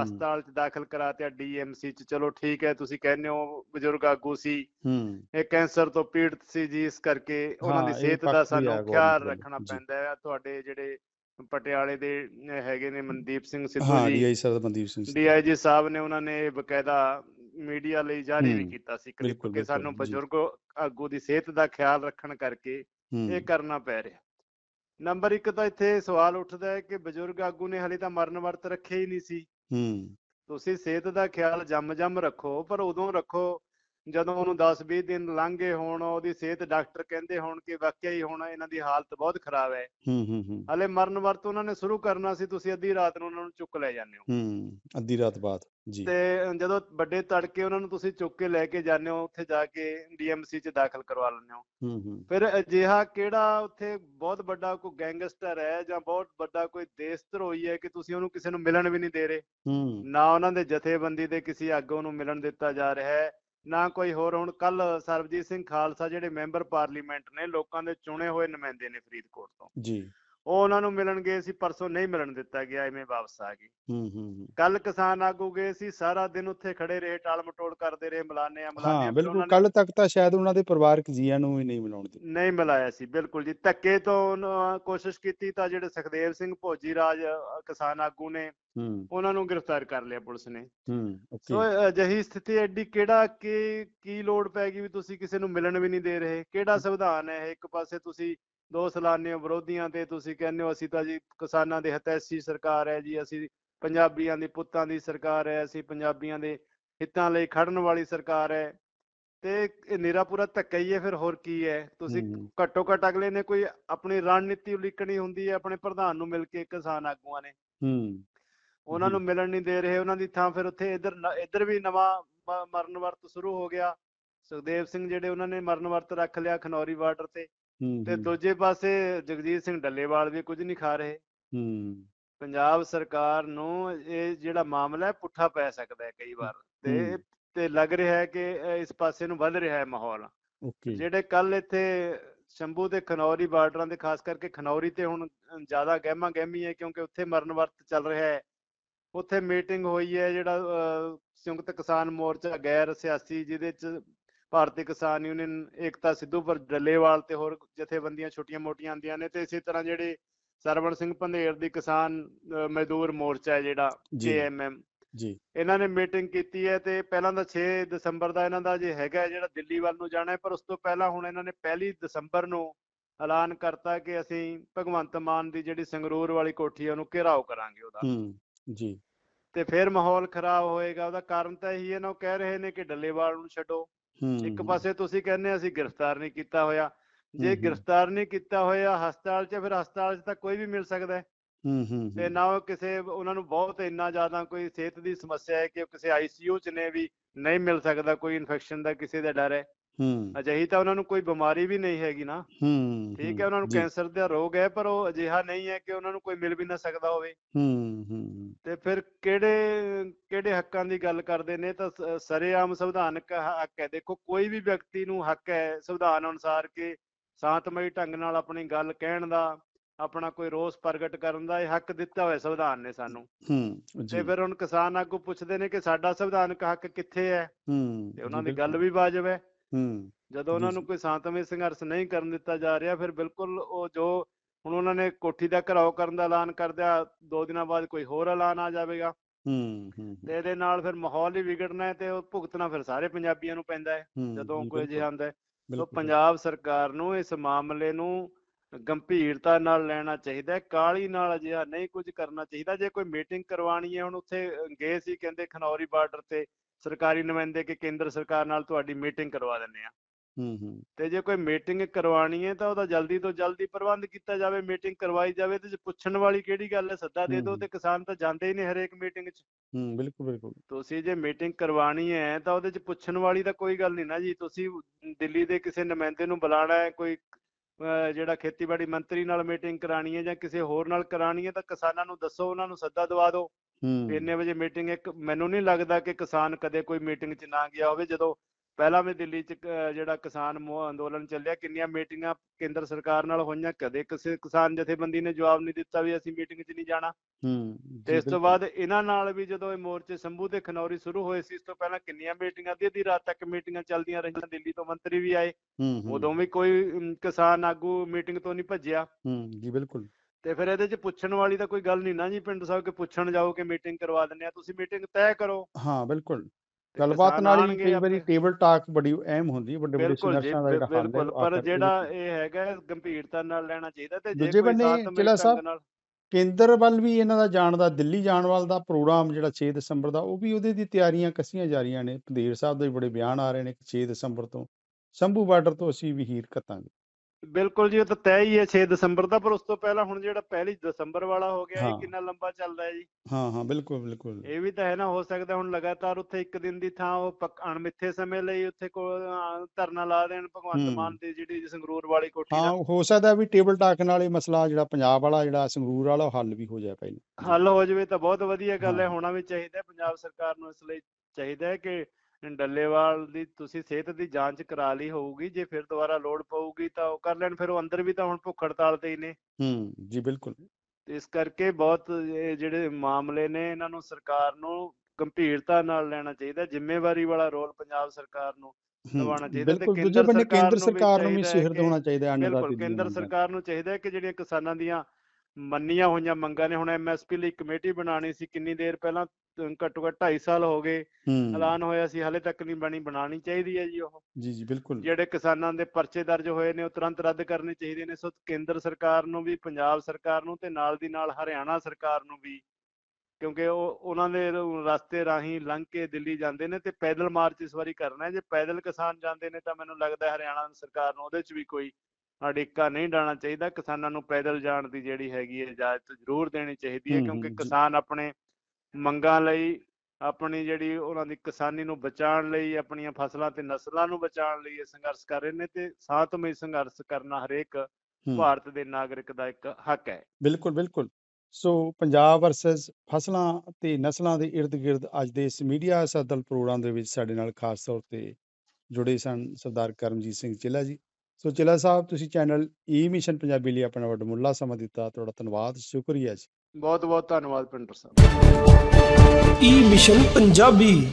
ਹਸਪਤਾਲ 'ਚ ਦਾਖਲ ਕਰਾਤਿਆ ਡੀਐਮਸੀ 'ਚ। ਚਲੋ ਠੀਕ ਹੈ ਤੁਸੀਂ ਕਹਿੰਦੇ ਹੋ ਬਜ਼ੁਰਗ ਆਗੂ ਸੀ। ਹੂੰ। ਇਹ ਕੈਂਸਰ ਤੋਂ ਪੀੜਤ ਸੀ ਜੀ ਇਸ ਕਰਕੇ ਉਹਨਾਂ ਦੀ ਸਿਹਤ ਦਾ ਸਾਨੂੰ ਖਿਆਲ ਰੱਖਣਾ। ਪੈਂਦਾ ਹੈ। ਤੁਹਾਡੇ ਜਿਹੜੇ ਪਟਿਆਲੇ ਦੇ ਹੈਗੇ ਨੇ ਮਨਦੀਪ ਸਿੰਘ ਸਿੱਧੂ ਹਾਂ ਜੀ। DI sir Mandeep Singh. DIG ਸਾਹਿਬ ਨੇ ਉਹਨਾਂ ਨੇ ਬਕਾਇਦਾ ਮੀਡੀਆ ਲਈ ਜਾਰੀ ਵੀ ਕੀਤਾ ਸੀ ਕਲਿੱਪ ਕਿ ਸਾਨੂੰ। ਬਜ਼ੁਰਗ ਆਗੂ ਦੀ ਸਿਹਤ ਦਾ ਖਿਆਲ ਰੱਖਣ ਕਰਕੇ ਇਹ ਕਰਨਾ ਪੈ ਰਿਹਾ। ਨੰਬਰ 1 ਤਾਂ ਇੱਥੇ ਸਵਾਲ ਉੱਠਦਾ ਹੈ ਕਿ ਬਜ਼ੁਰਗ ਆਗੂ ਨੇ ਹਲੇ ਤਾਂ ਮਰਨ ਵਰਤ ਰੱਖਿਆ ਹੀ ਨਹੀਂ ਸੀ। ਹੂੰ। ਤੁਸੀਂ ਸਿਹਤ ਦਾ ਖਿਆਲ ਜੰਮ ਜੰਮ ਰੱਖੋ ਪਰ ਉਦੋਂ ਰੱਖੋ ਜਦੋਂ ਉਹਨੂੰ 10-20 ਦਿਨ ਲੰਘ ਹੋਣ ਉਹਦੀ ਸਿਹਤ ਡਾਕਟਰ ਕਹਿੰਦੇ ਹੋਣ ਕਿ ਵਾਕਿਆ ਹੀ ਹੁਣ ਇਹਨਾਂ ਦੀ ਹਾਲਤ ਬਹੁਤ ਖਰਾਬ ਹੈ। ਹੂੰ ਹੂੰ ਹੂੰ। ਹਲੇ ਮਰਨ ਵਰਤ ਉਹਨਾਂ ਨੇ ਸ਼ੁਰੂ ਕਰਨਾ ਸੀ ਤੁਸੀਂ ਅੱਧੀ ਰਾਤ ਨੂੰ ਉਹਨਾਂ ਨੂੰ ਚੁੱਕ ਲੈ ਜਾਂਦੇ ਹੋ। ਹੂੰ ਅੱਧੀ ਰਾਤ ਬਾਅਦ ਜੀ। ਤੇ ਜਦੋਂ ਵੱਡੇ ਤੜਕੇ ਉਹਨਾਂ ਨੂੰ ਤੁਸੀਂ ਚੁੱਕ ਕੇ ਲੈ ਕੇ ਜਾਂਦੇ ਹੋ ਉੱਥੇ ਜਾ ਕੇ ਡੀਐਮਸੀ 'ਚ ਦਾਖਲ ਕਰਵਾ ਲੈਂਦੇ ਹੋ। ਹੂੰ ਹੂੰ। ਫਿਰ ਅਜਿਹਾ ਕਿਹੜਾ ਉੱਥੇ ਬਹੁਤ ਵੱਡਾ ਕੋਈ ਗੈਂਗਸਟਰ ਹੈ ਜਾਂ ਬਹੁਤ ਵੱਡਾ ਕੋਈ ਦੇਸ਼ ਧਰੋਹੀ ਹੈ ਕਿ ਤੁਸੀਂ ਉਹਨੂੰ ਕਿਸੇ ਨੂੰ ਮਿਲਣ ਵੀ ਨਹੀਂ ਦੇ ਰਹੇ? ਹੂੰ। ਨਾ ਉਹਨਾਂ ਦੇ ਜਥੇਬੰਦੀ ਦੇ ਕਿਸੇ ਆਗੂ ਨੂੰ ਮਿਲਣ ਦਿੱਤਾ ਜਾ ਰਿਹਾ ਹੈ ਨਾ ਕੋਈ ਹੋਰ, ਹੁਣ ਕੱਲ ਸਰਬਜੀਤ ਸਿੰਘ ਖਾਲਸਾ ਜਿਹੜੇ ਮੈਂਬਰ ਪਾਰਲੀਮੈਂਟ ਨੇ, ਲੋਕਾਂ ਦੇ ਚੁਣੇ ਹੋਏ ਨੁਮਾਇੰਦੇ ਨੇ ਫਰੀਦਕੋਟ ਤੋਂ। ਜੀ। ਉਹ ਉਹਨਾਂ ਨੂੰ ਮਿਲਣ ਗਏ ਸੀ ਪਰਸੋਂ ਨਹੀਂ ਮਿਲਣ ਦਿੱਤਾ ਗਿਆ ਐਵੇਂ ਵਾਪਸ ਆ ਗਏ। ਹੂੰ ਹੂੰ ਕੱਲ ਕਿਸਾਨ ਆਗੂ ਗਏ ਸੀ ਸਾਰਾ ਦਿਨ ਉੱਥੇ ਖੜੇ ਰਹੇ ਟਾਲ ਮਟੋਲ ਕਰਦੇ ਰਹੇ ਮਲਾਨੇ ਆ ਮਲਾਨੇ ਹਾਂ ਬਿਲਕੁਲ ਕੱਲ ਤੱਕ ਤਾਂ ਸ਼ਾਇਦ ਉਹਨਾਂ ਦੇ ਪਰਿਵਾਰਕ ਜੀਆਂ ਨੂੰ ਵੀ ਨਹੀਂ ਮਿਲਾਉਣ ਦਿੱਤਾ। ਨਹੀਂ ਮਿਲਾਇਆ ਸੀ ਬਿਲਕੁਲ ਜੀ। ਧੱਕੇ ਤੋਂ ਕੋਸ਼ਿਸ਼ ਕੀਤੀ ਤਾਂ ਜਿਹੜੇ ਸੁਖਦੇਵ ਸਿੰਘ ਭੋਜੀ ਰਾਜ ਕਿਸਾਨ ਆਗੂ ਨੇ ਹੂੰ। ਉਹਨਾਂ ਨੂੰ ਗ੍ਰਿਫਤਾਰ ਕਰ ਲਿਆ ਪੁਲਿਸ ਨੇ। ਹੂੰ ਸੋ ਅਜਿਹੀ ਸਥਿਤੀ ਐਡੀ ਕਿਹੜਾ ਕਿ ਕੀ ਲੋੜ ਪੈ ਗਈ ਵੀ ਤੁਸੀਂ ਕਿਸੇ ਨੂੰ ਮਿਲਣ ਵੀ ਨਹੀਂ ਦੇ ਰਹੇ? ਕਿਹੜਾ ਸੰਵਿਧਾਨ ਹੈ? ਇੱਕ ਪਾਸੇ ਤੁਸੀਂ ਦੋ ਸਲਾਨੇ ਵਿਰੋਧੀਆਂ ਤੇ ਤੁਸੀਂ ਕਹਿੰਦੇ ਹੋ ਅਸੀਂ ਤਾਂ ਜੀ ਕਿਸਾਨਾਂ ਦੇ ਹਤੈਸ਼ੀ ਸਰਕਾਰ ਹੈ ਜੀ ਅਸੀਂ ਪੰਜਾਬੀਆਂ ਦੇ ਪੁੱਤਾਂ ਦੀ ਸਰਕਾਰ ਹੈ ਅਸੀਂ ਪੰਜਾਬੀਆਂ ਦੇ ਹਿੱਤਾਂ ਲਈ ਖੜਨ ਵਾਲੀ ਸਰਕਾਰ ਹੈ। ਤੇ ਇਹ ਨਿਰਾ ਪੂਰਾ ਧੱਕਾ ਹੀ ਹੈ ਫਿਰ ਹੋਰ ਕੀ ਹੈ? ਤੁਸੀਂ ਘੱਟੋ ਘੱਟ ਅਗਲੇ ਨੇ ਕੋਈ ਆਪਣੀ ਰਣਨੀਤੀ ਉਲੀਕਣੀ ਹੁੰਦੀ ਹੈ ਆਪਣੇ ਪ੍ਰਧਾਨ ਨੂੰ ਮਿਲ ਕੇ ਕਿਸਾਨ ਆਗੂਆਂ ਨੇ। ਹੂੰ। ਉਹਨਾਂ। ਨੂੰ ਮਿਲਣ ਨਹੀਂ ਦੇ ਰਹੇ ਉਹਨਾਂ ਦੀ ਥਾਂ ਫਿਰ ਉੱਥੇ ਇੱਧਰ ਇੱਧਰ ਵੀ ਨਵਾਂ ਮਰਨ ਵਰਤ ਸ਼ੁਰੂ ਹੋ ਗਿਆ। ਸੁਖਦੇਵ ਸਿੰਘ ਜਿਹੜੇ ਉਹਨਾਂ ਨੇ ਮਰਨ ਵਰਤ ਰੱਖ ਲਿਆ ਖਨੌਰੀ ਬਾਰਡਰ ਤੇ। ਹੂੰ ਤੇ ਹੂੰ, ਦੂਜੇ ਪਾਸੇ ਜਗਜੀਤ ਸਿੰਘ ਡੱਲੇਵਾਲ ਵੀ ਕੁਝ ਨਹੀਂ ਖਾ ਰਹੇ। ਹੂੰ। ਪੰਜਾਬ ਸਰਕਾਰ ਨੂੰ ਇਹ ਜਿਹੜਾ ਮਾਮਲਾ ਹੈ ਪੁੱਠਾ ਪੈ ਸਕਦਾ ਹੈ ਕਈ ਵਾਰ ਤੇ ਹੂੰ। ਤੇ ਲੱਗ ਰਿਹਾ ਹੈ ਕਿ ਇਹ ਇਸ ਪਾਸੇ ਨੂੰ ਵੱਧ ਰਿਹਾ ਹੈ ਮਾਹੌਲ। ਓਕੇ। ਜਿਹੜੇ ਕੱਲ ਇੱਥੇ ਸ਼ੰਭੂ ਤੇ ਖਨੌਰੀ ਬਾਰਡਰਾਂ ਦੇ ਖਾਸ ਕਰਕੇ ਖਨੌਰੀ ਤੇ ਹੁਣ ਜ਼ਿਆਦਾ ਗਹਿਮਾ ਗਹਿਮੀ ਹੈ ਕਿਉਂਕਿ ਉੱਥੇ ਮਰਨ ਵਰਤ ਚੱਲ ਰਿਹਾ ਹੈ। ਉੱਥੇ ਮੀਟਿੰਗ ਹੋਈ ਹੈ ਜਿਹੜਾ ਅਹ, ਸੰਯੁਕਤ ਕਿਸਾਨ ਮੋਰਚਾ ਗੈਰ ਸਿਆਸੀ ਜਿਹਦੇ ਚ ਭਾਰਤੀ ਕਿਸਾਨ ਯੂਨੀਅਨ ਏਕਤਾ ਸਿੱਧੂਪੁਰ ਡੱਲੇਵਾਲ ਤੇ ਹੋਰ ਜਥੇਬੰਦੀਆਂ ਛੋਟੀਆਂ ਮੋਟੀਆਂ ਆਉਂਦੀਆਂ ਨੇ ਤੇ ਇਸੇ ਤਰ੍ਹਾਂ ਜਿਹੜੇ ਸਰਵਣ ਸਿੰਘ ਪੰਧੇਰ ਦੀ ਕਿਸਾਨ ਮਜ਼ਦੂਰ ਮੋਰਚਾ ਹੈ ਜਿਹੜਾ। ਜੇਐਮਐਮ ਜੀ। ਇਹਨਾਂ ਨੇ ਮੀਟਿੰਗ ਕੀਤੀ ਹੈ ਤੇ ਪਹਿਲਾਂ ਤਾਂ 6 ਦਸੰਬਰ ਦਾ ਇਹਨਾਂ ਦਾ ਜੇ ਹੈਗਾ ਜਿਹੜਾ ਦਿੱਲੀ ਵੱਲ ਨੂੰ ਜਾਣਾ ਹੈ ਪਰ ਉਸ ਤੋਂ ਪਹਿਲਾਂ ਹੁਣ ਇਹਨਾਂ ਨੇ ਪਹਿਲੀ ਦਸੰਬਰ ਨੂੰ ਐਲਾਨ ਕਰਤਾ ਕਿ ਅਸੀਂ ਭਗਵੰਤ ਮਾਨ ਦੀ ਜਿਹੜੀ ਸੰਗਰੂਰ ਵਾਲੀ ਕੋਠੀ ਉਹਨੂੰ ਘੇਰਾਓ ਕਰਾਂਗੇ ਉਹਦਾ। ਹੂੰ ਜੀ। ਤੇ ਫਿਰ ਮਾਹੌਲ ਖਰਾਬ ਹੋਏਗਾ ਉਹਦਾ ਕਾਰਨ ਤਾਂ ਇਹੀ ਹੈ ਨਾ ਉਹ ਕਹਿ ਰਹੇ ਨੇ ਕਿ ਡੱਲੇਵਾਲ ਨੂੰ ਛੱਡੋ। ਇੱਕ ਪਾਸੇ ਤੁਸੀਂ ਕਹਿੰਦੇ ਅਸੀਂ ਗ੍ਰਿਫਤਾਰ ਨਹੀਂ ਕੀਤਾ ਹੋਇਆ। ਜੇ। ਗ੍ਰਿਫਤਾਰ ਨਹੀਂ ਕੀਤਾ ਹੋਇਆ ਹਸਪਤਾਲ 'ਚ ਫਿਰ ਹਸਪਤਾਲ 'ਚ ਤਾਂ ਕੋਈ ਵੀ ਮਿਲ ਸਕਦਾ ਹੈ। ਹੂੰ ਹੂੰ ਤੇ ਨਾ ਉਹ ਕਿਸੇ ਉਹਨਾਂ ਨੂੰ ਬਹੁਤ ਇੰਨਾ ਜ਼ਿਆਦਾ ਕੋਈ ਸਿਹਤ ਦੀ ਸਮੱਸਿਆ ਹੈ ਕਿ ਉਹ ਕਿਸੇ ਆਈਸੀਯੂ 'ਚ ਨੇ ਵੀ ਨਹੀਂ ਮਿਲ ਸਕਦਾ ਕੋਈ ਇਨਫੈਕਸ਼ਨ ਦਾ ਕਿਸੇ ਦਾ ਡਰ ਹੈ। ਹੂੰ। ਅਜਿਹੀ ਤਾਂ ਉਹਨਾਂ ਨੂੰ ਕੋਈ ਬਿਮਾਰੀ ਵੀ ਨਹੀਂ ਹੈਗੀ ਨਾ। ਹੂੰ ਠੀਕ ਹੈ ਉਹਨਾਂ ਨੂੰ ਕੈਂਸਰ ਦਾ ਰੋਗ ਹੈ ਪਰ ਉਹ ਅਜਿਹਾ ਨਹੀਂ ਹੈ ਕਿ ਉਹਨਾਂ ਨੂੰ ਕੋਈ ਮਿਲ ਵੀ ਨਾ ਸਕਦਾ ਹੋਵੇ। ਹੂੰ ਹੂੰ ਤੇ ਫਿਰ ਕਿਹੜੇ ਕਿਹੜੇ ਹੱਕਾਂ ਦੀ ਗੱਲ ਕਰਦੇ ਨੇ? ਤਾਂ ਸਰੇਆਮ ਸੰਵਿਧਾਨਕ ਹੱਕ ਹੈ। ਦੇਖੋ ਕੋਈ ਵੀ ਵਿਅਕਤੀ ਨੂੰ ਹੱਕ ਹੈ ਸੰਵਿਧਾਨ ਅਨੁਸਾਰ ਕਿ ਸ਼ਾਂਤਮਈ ਢੰਗ ਨਾਲ ਆਪਣੀ ਗੱਲ ਕਹਿਣ ਦਾ ਆਪਣਾ ਕੋਈ ਰੋਸ ਪ੍ਰਗਟ ਕਰਨ ਦਾ ਇਹ ਹੱਕ ਦਿੱਤਾ ਹੋਇਆ ਸੰਵਿਧਾਨ ਨੇ ਸਾਨੂੰ। ਹੂੰ ਤੇ ਫਿਰ ਹੁਣ ਕਿਸਾਨ ਆਗੂ ਪੁੱਛਦੇ ਨੇ ਕਿ ਸਾਡਾ ਸੰਵਿਧਾਨਕ ਹੱਕ ਕਿੱਥੇ ਹੈ? ਹੂੰ ਤੇ ਉਹਨਾਂ ਦੀ ਗੱਲ। ਵੀ ਵਾਜਬ ਹੈ। ਹੂੰ ਜਦੋਂ ਉਹਨਾਂ ਜੀ, ਨੂੰ ਜੀ। ਕੋਈ ਸ਼ਾਂਤਮਈ ਸੰਘਰਸ਼ ਨਹੀਂ ਕਰਨ ਦਿੱਤਾ ਜਾ ਰਿਹਾ ਫਿਰ ਬਿਲਕੁਲ ਉਹ ਜੋ ਹੁਣ ਉਹਨਾਂ ਨੇ ਕੋਠੀ ਦਾ ਘਰਾਓ ਕਰਨ ਦਾ ਐਲਾਨ ਕਰ ਦਿਆ ਦੋ ਦਿਨਾਂ ਬਾਅਦ ਕੋਈ ਹੋਰ ਐਲਾਨ ਆ ਜਾਵੇਗਾ ਹੂੰ ਹੂੰ ਤੇ ਇਹਦੇ ਨਾਲ ਫਿਰ ਮਾਹੌਲ ਹੀ ਵਿਗੜਨਾ ਹੈ ਤੇ ਉਹ ਭੁਗਤਣਾ ਫਿਰ ਸਾਰੇ ਪੰਜਾਬੀਆਂ ਨੂੰ ਪੈਂਦਾ ਹੈ ਜਦੋਂ ਜੀ, ਕੋਈ ਅਜਿਹਾ ਹੁੰਦਾ ਹੈ ਸੋ। ਪੰਜਾਬ ਸਰਕਾਰ ਨੂੰ ਇਸ ਮਾਮਲੇ ਨੂੰ ਗੰਭੀਰਤਾ ਨਾਲ ਲੈਣਾ ਚਾਹੀਦਾ ਕਾਲੀ ਨਾਲ ਅਜਿਹਾ ਨਹੀਂ ਕੁਝ ਕਰਨਾ ਚਾਹੀਦਾ ਜੇ ਕੋਈ ਮੀਟਿੰਗ ਕਰਵਾਣੀ ਹੈ ਹੁਣ ਉੱਥੇ ਗਏ ਸੀ ਕਹਿੰਦੇ ਖਨੌਰੀ ਬਾਰਡਰ ਤੇ ਸਰਕਾਰੀ ਨੁਮਾਇੰਦੇ ਕਿ ਕੇਂਦਰ ਸਰਕਾਰ ਨਾਲ ਤੁਹਾਡੀ ਮੀਟਿੰਗ ਕਰਵਾ ਦਿੰਦੇ ਆ ਹੂੰ ਹੂੰ। ਤੇ ਜੇ ਕੋਈ ਮੀਟਿੰਗ ਕਰਵਾਣੀ ਹੈ ਤਾਂ ਉਹਦਾ ਜਲਦੀ ਤੋਂ ਜਲਦੀ ਪ੍ਰਬੰਧ ਕੀਤਾ ਜਾਵੇ ਮੀਟਿੰਗ ਕਰਵਾਈ ਜਾਵੇ ਤੇ ਪੁੱਛਣ ਵਾਲੀ ਕਿਹੜੀ ਗੱਲ ਹੈ ਸੱਦਾ ਦੇ ਦਿਓ। ਤੇ ਕਿਸਾਨ ਤਾਂ ਜਾਂਦੇ ਹੀ ਨੇ ਹਰੇਕ ਮੀਟਿੰਗ 'ਚ। ਹੂੰ ਬਿਲਕੁਲ ਬਿਲਕੁਲ। ਤੁਸੀਂ ਜੇ ਮੀਟਿੰਗ ਕਰਵਾਣੀ ਹੈ ਤਾਂ ਉਹਦੇ 'ਚ ਪੁੱਛਣ ਵਾਲੀ ਤਾਂ ਕੋਈ ਗੱਲ ਨਹੀਂ ਨਾ ਜੀ ਤੁਸੀਂ ਦਿੱਲੀ ਦੇ ਕਿਸੇ ਨੁਮਾਇੰਦੇ ਨੂੰ ਬੁਲਾਣਾ ਹੈ ਕੋਈ ਜਿਹੜਾ ਖੇਤੀਬਾੜੀ ਮੰਤਰੀ ਨਾਲ ਮੀਟਿੰਗ ਕਰਾਣੀ ਹੈ ਜਾਂ ਕਿਸੇ ਹੋਰ ਨਾਲ ਕਰਾਣੀ ਹੈ ਤਾਂ ਕਿਸਾਨਾਂ ਨੂੰ ਦੱਸੋ ਉਹਨਾਂ ਨੂੰ ਸੱਦਾ ਦਵਾ ਦਿਓ। ਇੰਨੇ ਵਜੇ ਮੀਟਿੰਗ ਇੱਕ ਮੈਨੂੰ ਨਹੀਂ ਲੱਗਦਾ ਕਿ ਕਿਸਾਨ ਕਦੇ ਕੋਈ ਮੀਟਿੰਗ 'ਚ ਨਾ ਗਿਆ ਹੋਵੇ ਜਦੋਂ ਪਹਿਲਾਂ ਵੀ ਦਿੱਲੀ 'ਚ ਜਿਹੜਾ ਕਿਸਾਨ ਮੋਹ ਅੰਦੋਲਨ ਚੱਲਿਆ ਕਿੰਨੀਆਂ ਮੀਟਿੰਗਾਂ ਕੇਂਦਰ ਸਰਕਾਰ ਨਾਲ ਹੋਈਆਂ ਕਦੇ ਕਿਸੇ ਕਿਸਾਨ ਜਥੇਬੰਦੀ ਨੇ ਜਵਾਬ ਨਹੀਂ ਦਿੱਤਾ ਵੀ ਅਸੀਂ ਮੀਟਿੰਗ 'ਚ ਨਹੀਂ ਜਾਣਾ। ਹੂੰ ਤੇ ਇਸ ਤੋਂ। ਬਾਅਦ ਇਹਨਾਂ ਨਾਲ ਵੀ ਜਦੋਂ ਇਹ ਮੋਰਚੇ ਸੰਭੂ ਤੇ ਖਨੌਰੀ ਸ਼ੁਰੂ ਹੋਏ ਸੀ ਇਸ ਤੋਂ ਪਹਿਲਾਂ ਕਿੰਨੀਆਂ ਮੀਟਿੰਗਾਂ ਅੱਧੀ ਅੱਧੀ ਰਾਤ ਤੱਕ ਮੀਟਿੰਗਾਂ ਚੱਲਦੀਆਂ ਰਹੀਆਂ ਦਿੱਲੀ ਤੋਂ ਮੰਤਰੀ ਵੀ ਆਏ। ਉਦੋਂ ਵੀ ਕੋਈ ਕਿਸਾਨ ਆਗੂ ਮੀਟਿੰਗ ਤੋਂ ਨਹੀਂ ਭੱਜਿਆ। ਹੂੰ ਜੀ ਬਿਲਕੁਲ। ਤੇ ਫਿਰ ਇਹਦੇ 'ਚ ਪੁੱਛਣ ਵਾਲੀ ਤਾਂ ਕੋਈ ਗੱਲ ਨਹੀਂ ਨਾ ਜੀ ਪਿੰਡ ਸਾਹਿਬ ਕਿ ਪੁੱਛਣ ਜਾਓ ਕਿ ਮੀਟਿੰਗ ਕਰਵਾ ਦਿੰਦੇ ਆ ਤੁਸੀਂ ਮੀਟਿੰਗ ਤੈਅ ਕਰੋ। ਹਾਂ ਬਿਲਕੁਲ। ਗੱਲਬਾਤ ਨਾਲ ਹੀ ਕਈ ਵਾਰੀ। ਟੇਬਲ ਟਾਕ ਬੜੀ ਅਹਿਮ ਹੁੰਦੀ ਹੈ ਵੱਡੇ ਵੱਡੇ ਸੰਘਰਸ਼ਾਂ ਦਾ ਜਿਹੜਾ ਹੱਲ ਹੈ ਬਿਲਕੁਲ ਪਰ ਜਿਹੜਾ ਇਹ ਹੈਗਾ ਗੰਭੀਰਤਾ ਨਾਲ ਲੈਣਾ ਚਾਹੀਦਾ ਤੇ ਜੇ ਕੋਈ ਢੰਗ ਸਾਹਿਬ, ਨਾਲ। ਕੇਂਦਰ ਵੱਲ ਵੀ ਇਹਨਾਂ ਦਾ ਜਾਣ ਦਾ ਦਿੱਲੀ ਜਾਣ ਵਾਲ ਦਾ ਪ੍ਰੋਗਰਾਮ ਜਿਹੜਾ 6 ਦਸੰਬਰ ਦਾ ਉਹ ਵੀ ਉਹਦੇ ਦੀ ਤਿਆਰੀਆਂ ਕੱਸੀਆਂ ਜਾ ਰਹੀਆਂ ਨੇ। ਪੰਧੇਰ ਸਾਹਿਬ ਦੇ ਬੜੇ ਬਿਆਨ ਆ ਰਹੇ ਨੇ ਕਿ 6 ਦਸੰਬਰ ਤੋਂ ਸ਼ੰਭੂ ਬਾਰਡਰ ਤੋਂ ਅਸੀਂ ਵਹੀਰ ਕੱਤਾਂਗੇ। ਬਿਲਕੁਲ ਜੀ ਉਹ ਤਾਂ ਤੈਅ ਹੀ ਹੈ 6 ਦਸੰਬਰ ਦਾ ਪਰ ਉਸ ਤੋਂ ਪਹਿਲਾਂ ਹੁਣ ਜਿਹੜਾ ਪਹਿਲੀ ਦਸੰਬਰ ਵਾਲਾ ਹੋ ਗਿਆ ਹਾਂ। ਇਹ ਕਿੰਨਾ ਲੰਬਾ ਚੱਲਦਾ ਹੈ ਜੀ ਹਾਂ ਹਾਂ ਬਿਲਕੁਲ ਬਿਲਕੁਲ ਇਹ ਵੀ ਤਾਂ ਹੈ ਨਾ ਹੋ ਸਕਦਾ ਹੁਣ ਲਗਾਤਾਰ ਉੱਥੇ ਇੱਕ ਦਿਨ ਦੀ ਥਾਂ ਉਹ ਅਣਮਿੱਥੇ ਸਮੇਂ ਲਈ ਉੱਥੇ ਕੋ ਧਰਨਾ ਲਾ ਦੇਣ ਭਗਵੰਤ ਹੂੰ। ਮਾਨ ਦੀ ਜਿਹੜੀ ਸੰਗਰੂਰ ਵਾਲੀ ਕੋਠੀ ਹਾਂ ਦਾ ਹੋ ਸਕਦਾ ਵੀ ਟੇਬਲ ਟਾਕ ਨਾਲ ਇਹ ਮਸਲਾ ਜਿਹੜਾ ਪੰਜਾਬ ਵਾਲਾ ਜਿਹੜਾ ਸੰਗਰੂਰ ਵਾਲਾ ਹੱਲ ਵੀ ਹੋ ਜਾਏ ਪਹਿਲਾਂ ਹੱਲ ਹੋ ਜਾਵੇ ਤਾਂ ਬਹੁਤ ਵਧੀਆ ਗੱਲ ਹੈ ਹਾਂ। ਹੋਣਾ ਵੀ ਚਾਹੀਦਾ ਹੈ। ਪੰਜਾਬ ਸਰਕਾਰ ਨੂੰ ਇਸ ਲਈ ਚਾਹੀਦਾ ਹੈ ਕਿ ਡੱਲੇਵਾਲ ਦੀ ਤੁਸੀਂ ਸਿਹਤ ਦੀ ਜਾਂਚ ਕਰਾ ਲਈ ਹੋਊਗੀ ਜੇ ਫਿਰ ਦੁਬਾਰਾ ਲੋੜ ਪਊਗੀ ਤਾਂ ਉਹ ਕਰ ਲੈਣ ਫਿਰ ਉਹ ਅੰਦਰ ਵੀ ਤਾਂ ਹੁਣ ਭੁੱਖ ਹੜਤਾਲ ਤੇ ਹੀ ਨੇ ਹੂੰ ਜੀ ਬਿਲਕੁਲ ਇਸ ਕਰਕੇ ਬਹੁਤ ਜਿਹੜੇ ਮਾਮਲੇ ਨੇ ਇਹਨਾਂ ਨੂੰ ਸਰਕਾਰ ਨੂੰ ਗੰਭੀਰਤਾ ਨਾਲ ਲੈਣਾ ਚਾਹੀਦਾ ਜ਼ਿੰਮੇਵਾਰੀ ਵਾਲਾ ਰੋਲ ਪੰਜਾਬ ਸਰਕਾਰ ਨੂੰ ਨਿਭਾਉਣਾ ਚਾਹੀਦਾ ਤੇ ਕੇਂਦਰ ਸਰਕਾਰ ਨੂੰ ਵੀ ਨੂੰ ਵੀ ਚਾਹੀਦਾ ਬਿਲਕੁਲ ਕੇਂਦਰ। ਸਰਕਾਰ ਨੂੰ ਚਾਹੀਦਾ ਕਿ ਜਿਹੜੀਆਂ ਕਿਸਾਨਾਂ ਦੀਆਂ ਮੰਨੀਆਂ ਹੋਈਆਂ ਮੰਗਾਂ ਨੇ। ਹੁਣ ਐਮਐਸਪੀ ਲਈ ਕਮੇਟੀ ਬਣਾਉਣੀ ਸੀ ਕਿੰਨੀ ਦੇਰ ਪਹਿਲਾਂ ਘੱਟੋ ਘੱਟ 2.5 ਸਾਲ ਹੋ ਗਏ। ਐਲਾਨ ਹੋਇਆ ਸੀ ਹਾਲੇ ਤੱਕ ਨਹੀਂ ਬਣੀ ਬਣਾਉਣੀ ਚਾਹੀਦੀ ਹੈ ਜੀ ਉਹ। ਜੀ ਜੀ ਬਿਲਕੁਲ। ਜਿਹੜੇ ਕਿਸਾਨਾਂ ਦੇ ਪਰਚੇ ਦਰਜ ਹੋਏ ਨੇ ਉਹ ਤੁਰੰਤ ਰੱਦ ਕਰਨੇ ਚਾਹੀਦੇ ਨੇ। ਸੋ ਕੇਂਦਰ ਸਰਕਾਰ ਨੂੰ ਵੀ ਪੰਜਾਬ ਸਰਕਾਰ ਨੂੰ ਤੇ ਨਾਲ ਦੀ ਨਾਲ ਹਰਿਆਣਾ ਸਰਕਾਰ ਨੂੰ ਵੀ ਕਿਉਂਕਿ ਉਹ ਉਹਨਾਂ ਦੇ ਰਸਤੇ ਰਾਹੀਂ ਲੰਘ ਕੇ ਦਿੱਲੀ ਜਾਂਦੇ ਨੇ ਤੇ ਪੈਦਲ ਮਾਰਚ ਇਸ ਵਾਰੀ ਕਰਨਾ ਹੈ। ਜੇ ਪੈਦਲ ਕਿਸਾਨ ਜਾਂਦੇ ਨੇ ਤਾਂ ਮੈਨੂੰ ਲੱਗਦਾ ਹੈ ਹਰਿਆਣਾ ਸਰਕਾਰ ਨੂੰ ਉਹਦੇ 'ਚ ਵੀ ਕੋਈ ਅੜਿੱਕਾ ਨਹੀਂ ਡਾਣਾ ਚਾਹੀਦਾ ਕਿਸਾਨਾਂ ਨੂੰ ਪੈਦਲ ਜਾਣ ਦੀ ਜਿਹੜੀ ਹੈਗੀ ਹੈ ਇਜਾਜ਼ਤ ਜ਼ਰੂਰ ਦੇਣੀ ਚਾਹੀਦੀ ਹੈ ਕਿਉਂਕਿ। ਕਿਸਾਨ ਆਪਣੇ ਮੰਗਾਂ ਲਈ ਆਪਣੀ ਜਿਹੜੀ ਉਹਨਾਂ ਦੀ ਕਿਸਾਨੀ ਨੂੰ ਬਚਾਉਣ ਲਈ ਆਪਣੀਆਂ ਫਸਲਾਂ ਤੇ ਨਸਲਾਂ ਨੂੰ ਬਚਾਉਣ ਲਈ ਇਹ ਸੰਘਰਸ਼ ਕਰ ਰਹੇ ਨੇ ਤੇ ਸ਼ਾਂਤਮਈ ਸੰਘਰਸ਼ ਕਰਨਾ ਹਰੇਕ ਭਾਰਤ ਦੇ ਨਾਗਰਿਕ ਦਾ ਇੱਕ ਹੱਕ ਹੈ। ਬਿਲਕੁਲ ਬਿਲਕੁਲ। ਸੋ ਪੰਜਾਬ ਵਰਸਸ ਫਸਲਾਂ ਤੇ ਨਸਲਾਂ ਦੇ ਇਰਦ ਗਿਰਦ ਅੱਜ ਦੇ ਇਸ ਮੀਡੀਆ ਸਦਲ ਪ੍ਰੋਗਰਾਮ ਦੇ ਵਿੱਚ ਸਾਡੇ ਨਾਲ ਖਾਸ ਤੌਰ ਤੇ ਜੁੜੇ ਸਨ ਸਰਦਾਰ ਕਰਮਜੀਤ ਸਿੰਘ ਚਿੱਲਾ ਜੀ। ਸੋ ਚਿਲਾ ਸਾਹਿਬ ਤੁਸੀਂ channel e E mission Punjabi ਲਈ ਆਪਣਾ ਵੱਡਮੁੱਲਾ ਸਮਾਂ ਦਿੱਤਾ। ਤੁਹਾਡਾ ਧੰਨਵਾਦ ਸ਼ੁਕਰੀਆ ਜੀ। ਬਹੁਤ ਬਹੁਤ ਧੰਨਵਾਦ ਪਿੰਡਰ ਸਾਹਿਬ। e E mission Punjabi.